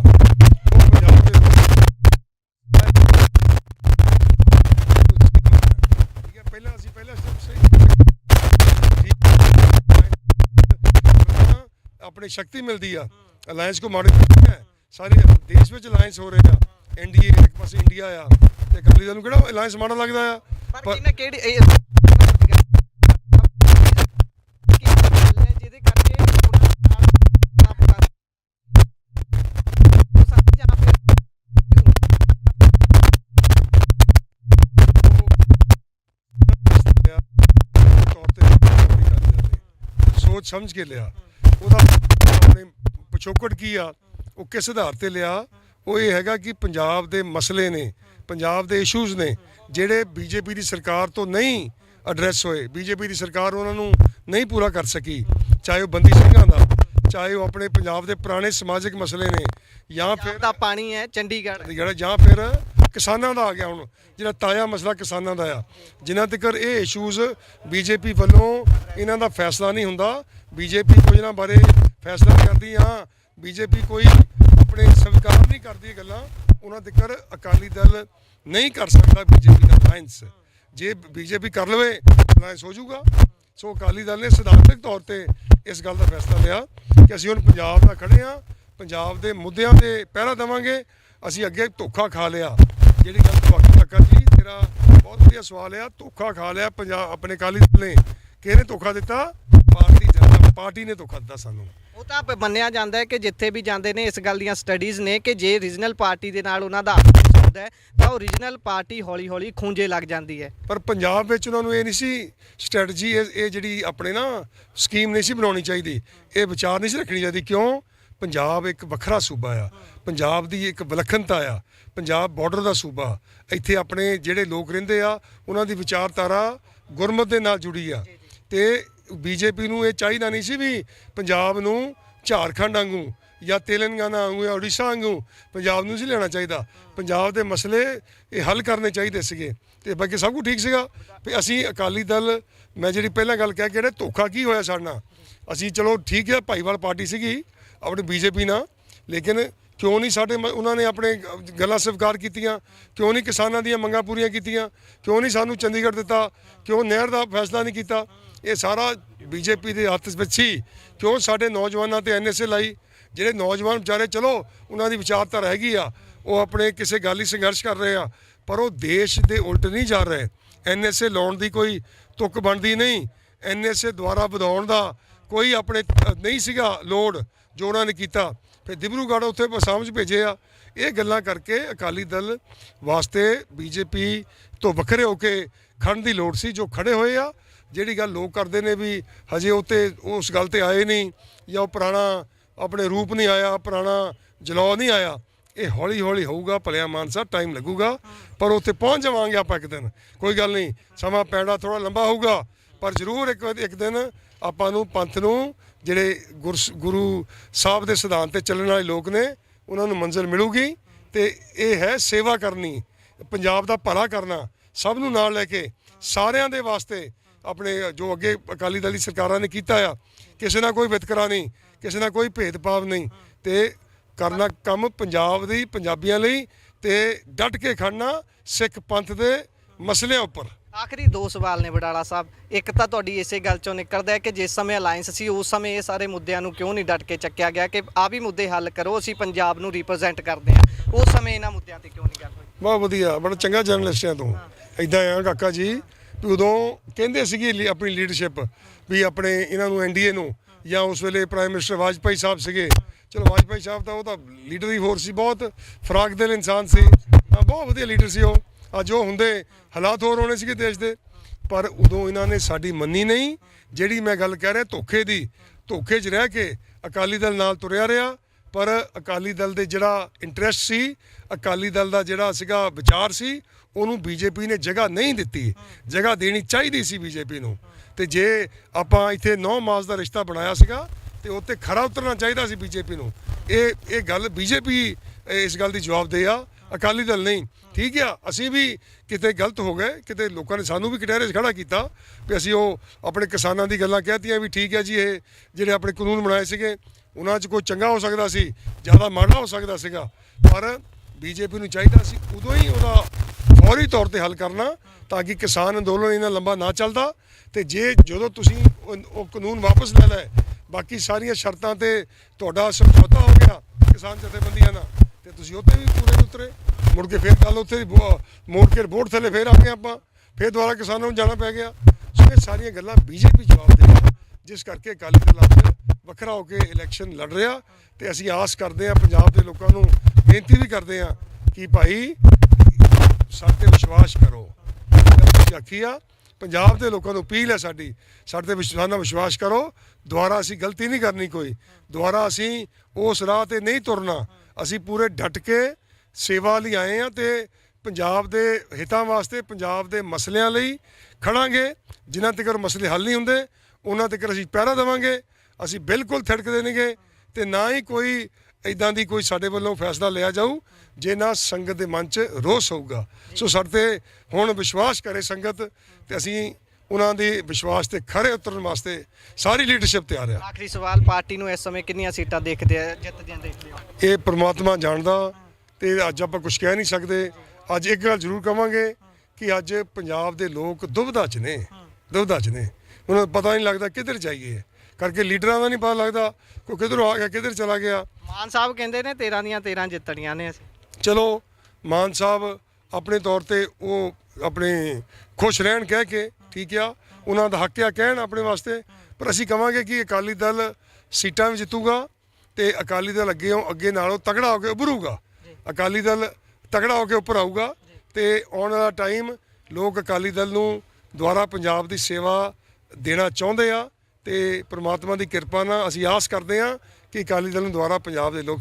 ਆਪਣੀ ਸ਼ਕਤੀ ਮਿਲਦੀ ਆ। ਅਲਾਈਅੰਸ ਕੋ ਨਹੀਂ ਹੈ? ਸਾਰੇ ਦੇਸ਼ ਵਿੱਚ ਅਲਾਈਅੰਸ ਹੋ ਰਹੇ ਆ। ਐਨਡੀਏ ਇੱਕ ਪਾਸੇ ਇੰਡੀਆ ਆ। ਤੇ ਅਕਾਲੀ ਦਲ ਨੂੰ ਕਿਹੜਾ ਅਲਾਈਅੰਸ ਮਾੜਾ ਲੱਗਦਾ ਆ? ਪਰ ਕਿਹਨੇ ਕਿਹੜੀ ਇਹ ਜਿਹਦੇ ਕਰਕੇ ਸੋਚ ਸਮਝ ਕੇ ਲਿਆ। ਉਹਦਾ ਆਪਣੇ ਪਿਛੋਕੜ ਕੀ ਆ? ਉਹ ਕਿਸ ਆਧਾਰ ਤੇ ਲਿਆ? ਉਹ ਇਹ ਹੈਗਾ ਕਿ ਪੰਜਾਬ ਦੇ ਮਸਲੇ ਨੇ ਪੰਜਾਬ ਦੇ ਇਸ਼ੂਜ਼ ਨੇ ਜਿਹੜੇ ਬੀਜੇਪੀ ਦੀ ਸਰਕਾਰ ਤੋਂ ਨਹੀਂ ਐਡਰੈਸ ਹੋਏ ਬੀਜੇਪੀ ਦੀ ਸਰਕਾਰ ਉਹਨਾਂ ਨੂੰ ਨਹੀਂ ਪੂਰਾ ਕਰ ਸਕੀ ਚਾਹੇ ਉਹ ਬੰਦੀ ਸਿੰਘਾਂ ਦਾ ਚਾਹੇ ਉਹ ਆਪਣੇ ਪੰਜਾਬ ਦੇ ਪੁਰਾਣੇ ਸਮਾਜਿਕ ਮਸਲੇ ਨੇ ਜਾਂ ਫਿਰ ਦਾ ਪਾਣੀ ਹੈ ਚੰਡੀਗੜ੍ਹ। ਜਾਂ ਫਿਰ ਕਿਸਾਨਾਂ ਦਾ ਆ ਗਿਆ ਹੁਣ ਜਿਹੜਾ ਤਾਜ਼ਾ ਮਸਲਾ ਕਿਸਾਨਾਂ ਦਾ ਆ। ਜਿਨ੍ਹਾਂ ਤੱਕ ਇਹ ਇਸ਼ੂਜ਼ ਬੀਜੇਪੀ ਵੱਲੋਂ ਇਹਨਾਂ ਦਾ ਫੈਸਲਾ ਨਹੀਂ ਹੁੰਦਾ ਬੀਜੇਪੀ ਯੋਜਨਾ ਬਾਰੇ ਫੈਸਲਾ ਕਰਦੀ ਆ ਬੀਜੇਪੀ ਕੋਈ ਆਪਣੇ ਸਵੀਕਾਰ ਨਹੀਂ ਕਰਦੀ ਇਹ ਗੱਲਾਂ। ਉਹਨਾਂ ਤੱਕ ਅਕਾਲੀ ਦਲ ਨਹੀਂ ਕਰ ਸਕਦਾ ਬੀਜੇਪੀ ਦਾ ਅਲਾਈਅੰਸ ਜੇ ਬੀਜੇਪੀ ਕਰ ਲਵੇ ਅਲਾਈਅੰਸ ਹੋ ਜਾਊਗਾ। ਸੋ ਅਕਾਲੀ ਦਲ ਨੇ ਸਿਧਾਂਤਕ ਤੌਰ ਤੇ ਇਸ ਗੱਲ ਦਾ ਫੈਸਲਾ ਲਿਆ ਕਿ ਅਸੀਂ ਹੁਣ ਪੰਜਾਬ ਦਾ ਖੜੇ ਆ ਪੰਜਾਬ ਦੇ ਮੁੱਦਿਆਂ ਤੇ ਪਹਿਰਾ ਦੇਵਾਂਗੇ। ਅਸੀਂ ਅੱਗੇ ਧੋਖਾ ਖਾ ਲਿਆ। ਜਿਹੜੀ ਗੱਲ ਤੁਹਾਡੀ ਕਾਕਾ ਜੀ, ਤੇਰਾ ਬਹੁਤ ਵਧੀਆ ਸਵਾਲ ਆ। ਧੋਖਾ ਖਾ ਲਿਆ ਪੰਜਾਬ, ਆਪਣੇ ਅਕਾਲੀ ਦਲ ਨੇ। ਕਿਹਨੇ ਧੋਖਾ ਦਿੱਤਾ? ਪਾਰਟੀ ਜਨਤਾ, ਪਾਰਟੀ ਨੇ ਧੋਖਾ ਦਿੱਤਾ ਸਾਨੂੰ। ਉਹ ਤਾਂ ਪ- ਮੰਨਿਆ ਜਾਂਦਾ ਹੈ ਕਿ ਜਿੱਥੇ ਵੀ ਜਾਂਦੇ ਨੇ ਇਸ ਗੱਲ ਦੀਆਂ ਸਟੱਡੀਜ਼ ਨੇ ਕਿ ਜੇ ਰੀਜਨਲ ਪਾਰਟੀ ਦੇ ਨਾਲ ਉਹਨਾਂ ਦਾ ਆਪਸ ਹੁੰਦਾ ਹੈ ਤਾਂ ਉਹ ਰੀਜਨਲ ਪਾਰਟੀ ਹੌਲੀ-ਹੌਲੀ ਖੂੰਜੇ ਲੱਗ ਜਾਂਦੀ ਹੈ। ਪਰ ਪੰਜਾਬ ਵਿੱਚ ਉਹਨਾਂ ਨੂੰ ਇਹ ਨਹੀਂ ਸੀ ਸਟ੍ਰੈਟਜੀ ਇਹ ਇਹ ਜਿਹੜੀ ਆਪਣੇ ਨਾ ਸਕੀਮ ਨਹੀਂ ਸੀ ਬਣਾਉਣੀ ਚਾਹੀਦੀ। ਇਹ ਵਿਚਾਰ ਨਹੀਂ ਸੀ ਰੱਖਣੀ ਚਾਹੀਦੀ। ਕਿਉਂ? ਪੰਜਾਬ ਇੱਕ ਵੱਖਰਾ ਸੂਬਾ ਆ। ਪੰਜਾਬ ਦੀ ਇੱਕ ਵਿਲੱਖਣਤਾ ਆ। ਪੰਜਾਬ ਬਾਰਡਰ ਦਾ ਸੂਬਾ। ਇੱਥੇ ਆਪਣੇ ਜਿਹੜੇ ਲੋਕ ਰਹਿੰਦੇ ਆ ਉਹਨਾਂ ਦੀ ਵਿਚਾਰਧਾਰਾ ਗੁਰਮਤ ਦੇ ਨਾਲ ਜੁੜੀ ਆ। ਤੇ ਬੀਜੇਪੀ ਨੂੰ ਇਹ ਚਾਹੀਦਾ ਨਹੀਂ ਸੀ ਵੀ ਪੰਜਾਬ ਨੂੰ ਝਾਰਖੰਡ ਵਾਂਗੂ ਜਾਂ ਤੇਲੰਗਾਨਾ ਵਾਂਗੂ ਜਾਂ ਉੜੀਸਾ ਵਾਂਗੂ ਪੰਜਾਬ ਨੂੰ ਨਹੀਂ ਸੀ ਲੈਣਾ ਚਾਹੀਦਾ। ਪੰਜਾਬ ਦੇ ਮਸਲੇ ਇਹ ਹੱਲ ਕਰਨੇ ਚਾਹੀਦੇ ਸੀਗੇ ਤੇ ਬਾਕੀ ਸਭ ਕੁਝ ਠੀਕ ਸੀਗਾ। ਵੀ ਅਸੀਂ ਅਕਾਲੀ ਦਲ, ਮੈਂ ਜਿਹੜੀ ਪਹਿਲਾਂ ਗੱਲ ਕਹਿ ਕੇ ਧੋਖਾ ਕੀ ਹੋਇਆ ਸਾਡਾ ਅਸੀਂ ਚਲੋ ਠੀਕ ਹੈ ਭਾਈਵਾਲ ਪਾਰਟੀ ਸੀਗੀ ਆਪਣੀ ਬੀਜੇਪੀ ਨਾਲ, ਲੇਕਿਨ ਕਿਉਂ ਨਹੀਂ ਸਾਡੇ ਮ- ਉਹਨਾਂ ਨੇ ਆਪਣੇ ਗ- ਗੱਲਾਂ ਸਵੀਕਾਰ ਕੀਤੀਆਂ? ਕਿਉਂ ਨਹੀਂ ਕਿਸਾਨਾਂ ਦੀਆਂ ਮੰਗਾਂ ਪੂਰੀਆਂ ਕੀਤੀਆਂ? ਕਿਉਂ ਨਹੀਂ ਸਾਨੂੰ ਚੰਡੀਗੜ੍ਹ ਦਿੱਤਾ? ਕਿਉਂ ਨਹਿਰ ਦਾ ਫੈਸਲਾ ਨਹੀਂ ਕੀਤਾ? ਇਹ ਸਾਰਾ ਬੀਜੇਪੀ ਦੇ ਹੱਥ ਵਿੱਚ ਸੀ। ਕਿਉਂ ਸਾਡੇ ਨੌਜਵਾਨਾਂ ਤੇ ਐਨਐਸਏ ਲਾਈ? ਜਿਹੜੇ ਨੌਜਵਾਨ ਵਿਚਾਰੇ ਚਲੋ ਉਹਨਾਂ ਦੀ ਵਿਚਾਰਧਾਰਾ ਹੈਗੀ ਆ ਉਹ ਆਪਣੇ ਕਿਸੇ ਗੱਲ ਹੀ ਸੰਘਰਸ਼ ਕਰ ਰਹੇ ਆ ਪਰ ਉਹ ਦੇਸ਼ ਦੇ ਉਲਟ ਨਹੀਂ ਜਾ ਰਹੇ। ਐਨਐਸਏ ਲਾਉਣ ਦੀ ਕੋਈ ਤੁਕ ਬਣਦੀ ਨਹੀਂ। ਐਨਐਸਏ ਦੁਆਰਾ ਵਧਾਉਣ ਦਾ ਕੋਈ ਆਪਣੇ ਅ, ਨਹੀਂ ਸੀਗਾ ਲੋੜ ਜੋ ਉਹਨਾਂ ਨੇ ਕੀਤਾ। ਫਿਰ ਦਿਬਰੂਗੜ੍ਹ ਉੱਥੇ ਅਸਾਮ 'ਚ ਭੇਜੇ ਆ। ਇਹ ਗੱਲਾਂ ਕਰਕੇ ਅਕਾਲੀ ਦਲ ਵਾਸਤੇ ਬੀਜੇਪੀ ਤੋਂ ਵੱਖਰੇ ਹੋ ਕੇ ਖੜਨ ਦੀ ਲੋੜ ਸੀ, ਜੋ ਖੜੇ ਹੋਏ ਆ। ਜਿਹੜੀ ਗੱਲ ਲੋਕ ਕਰਦੇ ਨੇ ਵੀ ਹਜੇ ਉੱਤੇ ਉਸ ਗੱਲ ਤੇ ਆਏ ਨਹੀਂ, ਜਾਂ ਉਹ ਪੁਰਾਣਾ ਆਪਣੇ ਰੂਪ ਨਹੀਂ ਆਇਆ, ਪੁਰਾਣਾ ਜਲੌ ਨਹੀਂ ਆਇਆ, ਇਹ ਹੌਲੀ ਹੌਲੀ ਹੋਊਗਾ, ਭਲਿਆ ਮਾਨਸਾ, ਟਾਈਮ ਲੱਗੂਗਾ। ਪਰ ਉੱਥੇ ਪਹੁੰਚ ਜਾਵਾਂਗੇ ਆਪਾਂ ਇੱਕ ਦਿਨ, ਕੋਈ ਗੱਲ ਨਹੀਂ, ਸਮਾਂ ਪੈਣਾ ਥੋੜਾ ਲੰਬਾ ਹੋਊਗਾ। ਪਰ ਜ਼ਰੂਰ ਇੱਕ ਇੱਕ ਦਿਨ ਆਪਾਂ ਨੂੰ ਪੰਥ ਨੂੰ, ਜਿਹੜੇ ਗੁਰਸ- ਗੁਰੂ ਸਾਹਿਬ ਦੇ ਸਿਧਾਂਤ ਤੇ ਚੱਲਣ ਵਾਲੇ ਲੋਕ ਨੇ, ਉਹਨਾਂ ਨੂੰ ਮੰਜ਼ਿਲ ਮਿਲੂਗੀ ਤੇ ਇਹ ਹੈ ਸੇਵਾ ਕਰਨੀ, ਪੰਜਾਬ ਦਾ ਭਲਾ ਕਰਨਾ, ਸਭ ਨੂੰ ਨਾਲ ਲੈ ਕੇ ਸਾਰਿਆਂ ਦੇ ਵਾਸਤੇ ਆਪਣੇ ਜੋ ਅੱਗੇ ਅਕਾਲੀ ਦਲ ਦੀ ਸਰਕਾਰਾਂ ਨੇ ਕੀਤਾ ਆ, ਕਿਸੇ ਨਾਲ ਕੋਈ ਵਿਤਕਰਾ ਨਹੀਂ, ਕਿਸੇ ਨਾਲ ਕੋਈ ਭੇਦਭਾਵ ਨਹੀਂ ਤੇ ਕਰਨਾ ਕੰਮ ਪੰਜਾਬ ਦੀ ਪੰਜਾਬੀਆਂ ਲਈ ਤੇ ਡਟ ਕੇ ਖੜਨਾ ਸਿੱਖ ਪੰਥ ਦੇ ਮਸਲਿਆਂ ਉੱਪਰ। ਆਖਰੀ ਦੋ ਸਵਾਲ ਨੇ ਵਡਾਲਾ ਸਾਹਿਬ। ਇੱਕ ਤਾਂ ਤੁਹਾਡੀ ਇਸੇ ਗੱਲ ਚੋਂ ਨਿਕਲਦਾ ਹੈ ਕਿ ਜਿਸ ਸਮੇਂ ਅਲਾਈਅੰਸ ਸੀ, ਉਸ ਸਮੇਂ ਇਹ ਸਾਰੇ ਮੁੱਦਿਆਂ ਨੂੰ ਕਿਉਂ ਨਹੀਂ ਡਟ ਕੇ ਚੱਕਿਆ ਗਿਆ ਕਿ ਆ ਵੀ ਮੁੱਦੇ ਹੱਲ ਕਰੋ, ਅਸੀਂ ਪੰਜਾਬ ਨੂੰ ਰਿਪਰੈਜ਼ੈਂਟ ਕਰਦੇ ਹਾਂ। ਉਸ ਸਮੇਂ ਇਹਨਾਂ ਮੁੱਦਿਆਂ ਤੇ ਕਿਉਂ ਨਹੀਂ ਗੱਲ ਹੋਈ? ਬਹੁਤ ਵਧੀਆ, ਬੜਾ ਚੰਗਾ ਜਰਨਲਿਸਟ ਹੈ ਤੂੰ। ਇਦਾਂ ਆ ਕਾਕਾ ਜੀ ਵੀ ਉਦੋਂ ਕਹਿੰਦੇ ਸੀਗੇ ਆਪਣੀ ਲੀਡਰਸ਼ਿਪ ਵੀ ਆਪਣੇ ਇਹਨਾਂ ਨੂੰ ਐਨਡੀਏ ਨੂੰ ਜਾਂ ਉਸ ਵੇਲੇ ਪ੍ਰਾਈਮ ਮਿਨਿਸਟਰ ਵਾਜਪਾਈ ਸਾਹਿਬ ਸੀਗੇ। ਚਲੋ ਵਾਜਪਾਈ ਸਾਹਿਬ ਤਾਂ ਉਹ ਤਾਂ ਲੀਡਰ ਹੀ ਹੋਰ ਸੀ, ਬਹੁਤ ਫਰਾਕ ਦਿਲ ਇਨਸਾਨ ਸੀ। ਬਹੁਤ ਵਧੀਆ ਲੀਡਰ ਸੀ ਉਹ। ਅੱਜ ਉਹ ਹੁੰਦੇ ਹਾਲਾਤ ਹੋਰ ਹੋਣੇ ਸੀਗੇ ਦੇਸ਼ ਦੇ। ਪਰ ਉਦੋਂ ਇਹਨਾਂ ਨੇ ਸਾਡੀ ਮੰਨੀ ਨਹੀਂ, ਜਿਹੜੀ ਮੈਂ ਗੱਲ ਕਹਿ ਰਿਹਾ ਧੋਖੇ ਦੀ। ਧੋਖੇ 'ਚ ਰਹਿ ਕੇ ਅਕਾਲੀ ਦਲ ਨਾਲ ਤੁਰਿਆ ਰਿਹਾ, ਪਰ ਅਕਾਲੀ ਦਲ ਦੇ ਜਿਹੜਾ ਇੰਟਰਸਟ ਸੀ, ਅਕਾਲੀ ਦਲ ਦਾ ਜਿਹੜਾ ਸੀਗਾ ਵਿਚਾਰ ਸੀ, ਉਹਨੂੰ ਬੀਜੇਪੀ ਨੇ ਜਗ੍ਹਾ ਨਹੀਂ ਦਿੱਤੀ। ਜਗ੍ਹਾ ਦੇਣੀ ਚਾਹੀਦੀ ਸੀ ਬੀਜੇਪੀ ਨੂੰ। ਤੇ ਜੇ ਆਪਾਂ ਇੱਥੇ 9 ਮਾਸ ਦਾ ਰਿਸ਼ਤਾ ਬਣਾਇਆ ਸੀਗਾ, ਤੇ ਉੱਤੇ ਖਰਾ ਉਤਰਨਾ ਚਾਹੀਦਾ ਸੀ ਬੀਜੇਪੀ ਨੂੰ। ਇਹ ਇਹ ਗੱਲ ਬੀਜੇਪੀ, ਇਸ ਗੱਲ ਦੀ ਜਵਾਬਦੇਹ ਆ। ਅਕਾਲੀ ਦਲ ਨਹੀਂ। ਠੀਕ ਆ, ਅਸੀਂ ਵੀ ਕਿਤੇ ਗਲਤ ਹੋ ਗਏ, ਕਿਤੇ ਲੋਕਾਂ ਨੇ ਸਾਨੂੰ ਵੀ ਕਟਹਿਰੇ 'ਚ ਖੜਾ ਕੀਤਾ ਵੀ ਅਸੀਂ ਉਹ ਆਪਣੇ ਕਿਸਾਨਾਂ ਦੀ ਗੱਲਾਂ ਕਹਿਤੀਆਂ ਵੀ ਠੀਕ ਹੈ ਜੀ ਇਹ ਜਿਹੜੇ ਆਪਣੇ ਕਾਨੂੰਨ ਬਣਾਏ ਸੀਗੇ, ਉਹਨਾਂ 'ਚ ਕੋਈ ਚੰਗਾ ਹੋ ਸਕਦਾ ਸੀ, ਜ਼ਿਆਦਾ ਮਾੜਾ ਹੋ ਸਕਦਾ ਸੀਗਾ। ਪਰ ਬੀਜੇਪੀ ਨੂੰ ਚਾਹੀਦਾ ਸੀ ਉਦੋਂ ਹੀ ਉਹਦਾ ਫੌਰੀ ਤੌਰ ਤੇ ਹੱਲ ਕਰਨਾ ਤਾਂ ਕਿ ਕਿਸਾਨ ਅੰਦੋਲਨ ਇਹਨਾਂ ਲੰਬਾ ਨਾ ਚੱਲਦਾ ਤੇ ਜੇ ਜਦੋਂ ਤੁਸੀਂ ਉਹ ਕਾਨੂੰਨ ਵਾਪਸ ਲੈ ਲੈ ਬਾਕੀ ਸਾਰੀਆਂ ਸ਼ਰਤਾਂ ਤੇ ਤੁਹਾਡਾ ਸਮਝੌਤਾ ਹੋ ਗਿਆ ਕਿਸਾਨ ਜਥੇਬੰਦੀਆਂ ਨਾਲ ਤੇ ਤੁਸੀਂ ਉੱਥੇ ਵੀ ਪੂਰੇ ਉਤਰੇ, ਮੁੜ ਕੇ ਫੇਰ ਕੱਲ ਉੱਥੇ ਦੀ ਮੋੜ ਕੇ ਰਿਪੋਰਟ ਥੱਲੇ ਫੇਰ ਆ ਗਏ ਆਪਾਂ, ਫੇਰ ਦੁਬਾਰਾ ਕਿਸਾਨਾਂ ਨੂੰ ਜਾਣਾ ਪੈ ਗਿਆ। ਸੋ ਇਹ ਸਾਰੀਆਂ ਗੱਲਾਂ ਬੀਜੇਪੀ ਜਵਾਬ ਦੇਗਾ ਜਿਸ ਕਰਕੇ ਅਕਾਲੀ ਦਲ ਅੱਜ ਵੱਖਰਾ ਹੋ ਕੇ ਇਲੈਕਸ਼ਨ ਲੜ ਰਿਹਾ ਤੇ ਅਸੀਂ ਆਸ ਕਰਦੇ ਹਾਂ ਪੰਜਾਬ ਦੇ ਲੋਕਾਂ ਨੂੰ ਬੇਨਤੀ ਵੀ ਕਰਦੇ ਹਾਂ ਕਿ ਭਾਈ ਸਾਡੇ ਤੇ ਵਿਸ਼ਵਾਸ ਕਰੋ। ਤੁਸੀਂ ਆਖੀ ਆ, ਪੰਜਾਬ ਦੇ ਲੋਕਾਂ ਨੂੰ ਅਪੀਲ ਹੈ ਸਾਡੀ, ਸਾਡੇ ਤੇ ਵਿਸ਼ਵਾਸ ਨਾਲ ਵਿਸ਼ਵਾਸ ਕਰੋ, ਦੁਬਾਰਾ ਅਸੀਂ ਗਲਤੀ ਨਹੀਂ ਕਰਨੀ ਕੋਈ, ਦੁਬਾਰਾ ਅਸੀਂ ਉਸ ਰਾਹ ਤੇ ਨਹੀਂ ਤੁਰਨਾ। ਅਸੀਂ ਪੂਰੇ ਡਟ ਕੇ ਸੇਵਾ ਲਈ ਆਏ ਆ ਤੇ ਪੰਜਾਬ ਦੇ ਹਿੱਤਾਂ ਵਾਸਤੇ, ਪੰਜਾਬ ਦੇ ਮਸਲਿਆਂ ਲਈ ਖੜਾਂਗੇ। ਜਿਨ੍ਹਾਂ ਤੱਕ ਮਸਲੇ ਹੱਲ ਨਹੀਂ ਹੁੰਦੇ, ਉਹਨਾਂ ਤੱਕ ਅਸੀਂ ਪਹਿਰਾ ਦੇਵਾਂਗੇ। ਅਸੀਂ ਬਿਲਕੁਲ ਥੜਕਦੇ ਨਹੀਂਗੇ ਤੇ ਨਾ ਹੀ ਕੋਈ ਇਦਾਂ ਦੀ ਕੋਈ ਸਾਡੇ ਵੱਲੋਂ ਫੈਸਲਾ ਲਿਆ ਜਾਊ, ਜੇ ਨਾ ਸੰਗਤ ਦੇ ਮਨ 'ਚ ਰੋਸ ਹੋਊਗਾ। ਸੋ ਸਾਡੇ ਤੇ ਹੁਣ ਵਿਸ਼ਵਾਸ ਕਰੇ ਸੰਗਤ ਤੇ ਅਸੀਂ ਉਹਨਾਂ ਦੇ ਵਿਸ਼ਵਾਸ ਤੇ ਖਰੇ ਉਤਰਨ ਵਾਸਤੇ ਸਾਰੀ ਲੀਡਰਸ਼ਿਪ ਤਿਆਰ ਆ। ਆਖਰੀ ਸਵਾਲ ਪਾਰਟੀ ਨੂੰ ਇਸ ਸਮੇਂ ਕਿੰਨੀਆਂ ਸੀਟਾਂ ਦੇਖਦੇ ਆ ਜਿੱਤਦਿਆਂ ਦੇਖਦੇ ਹੋ ਇਹ ਪ੍ਰਮਾਤਮਾ ਜਾਣਦਾ ਤੇ ਅੱਜ ਆਪਾਂ ਕੁਝ ਕਹਿ ਨਹੀਂ ਸਕਦੇ। ਅੱਜ ਇੱਕ ਗੱਲ ਜ਼ਰੂਰ ਕਵਾਂਗੇ ਕਿ ਅੱਜ ਪੰਜਾਬ ਦੇ ਲੋਕ ਦੁਬਧਾ 'ਚ ਨੇ ਦੁਬਧਾ 'ਚ ਨੇ। ਉਹਨਾਂ ਨੂੰ ਪਤਾ ਨਹੀਂ ਲੱਗਦਾ ਕਿੱਧਰ ਜਾਈਏ। ਕਰਕੇ ਲੀਡਰਾਂ ਦਾ ਨਹੀਂ ਪਤਾ ਲੱਗਦਾ ਕੋਈ ਕਿੱਧਰੋਂ ਆ ਗਿਆ ਕਿੱਧਰ ਚਲਾ ਗਿਆ। ਮਾਨ ਸਾਹਿਬ ਕਹਿੰਦੇ ਨੇ 13 ਦੀਆਂ 13 ਜਿੱਤਣੀਆਂ ਨੇ ਅਸੀਂ। ਚਲੋ ਮਾਨ ਸਾਹਿਬ ਆਪਣੇ ਤੌਰ ਤੇ ਉਹ ਆਪਣੇ ਖੁਸ਼ ਰਹਿਣ ਕਹਿ ਕੇ ਠੀਕ ਆ ਉਹਨਾਂ ਦਾ ਹੱਕ ਆ ਕਹਿਣ ਆਪਣੇ ਵਾਸਤੇ। ਪਰ ਅਸੀਂ ਕਵਾਂਗੇ ਕਿ ਅਕਾਲੀ ਦਲ ਸੀਟਾਂ ਵੀ ਜਿੱਤੂਗਾ ਤੇ ਅਕਾਲੀ ਦਲ ਅੱਗੇ ਅੱਗੇ ਨਾਲੋਂ ਤਗੜਾ ਹੋ ਕੇ ਉੱਭਰੂਗਾ। ਅਕਾਲੀ ਦਲ ਤਗੜਾ ਹੋ ਕੇ ਉੱਪਰ ਆਊਗਾ ਤੇ ਆਉਣ ਵਾਲਾ ਟਾਈਮ ਲੋਕ ਅਕਾਲੀ ਦਲ ਨੂੰ ਦੁਆਰਾ ਪੰਜਾਬ ਦੀ ਸੇਵਾ ਦੇਣਾ ਚਾਹੁੰਦੇ ਆ ਤੇ ਪ੍ਰਮਾਤਮਾ ਦੀ ਕਿਰਪਾ ਨਾਲ ਅਸੀਂ ਆਸ ਕਰਦੇ ਆ ਕਿ ਅਕਾਲੀ ਦਲ ਨੂੰ ਦੁਆਰਾ ਪੰਜਾਬ ਦੇ ਲੋਕ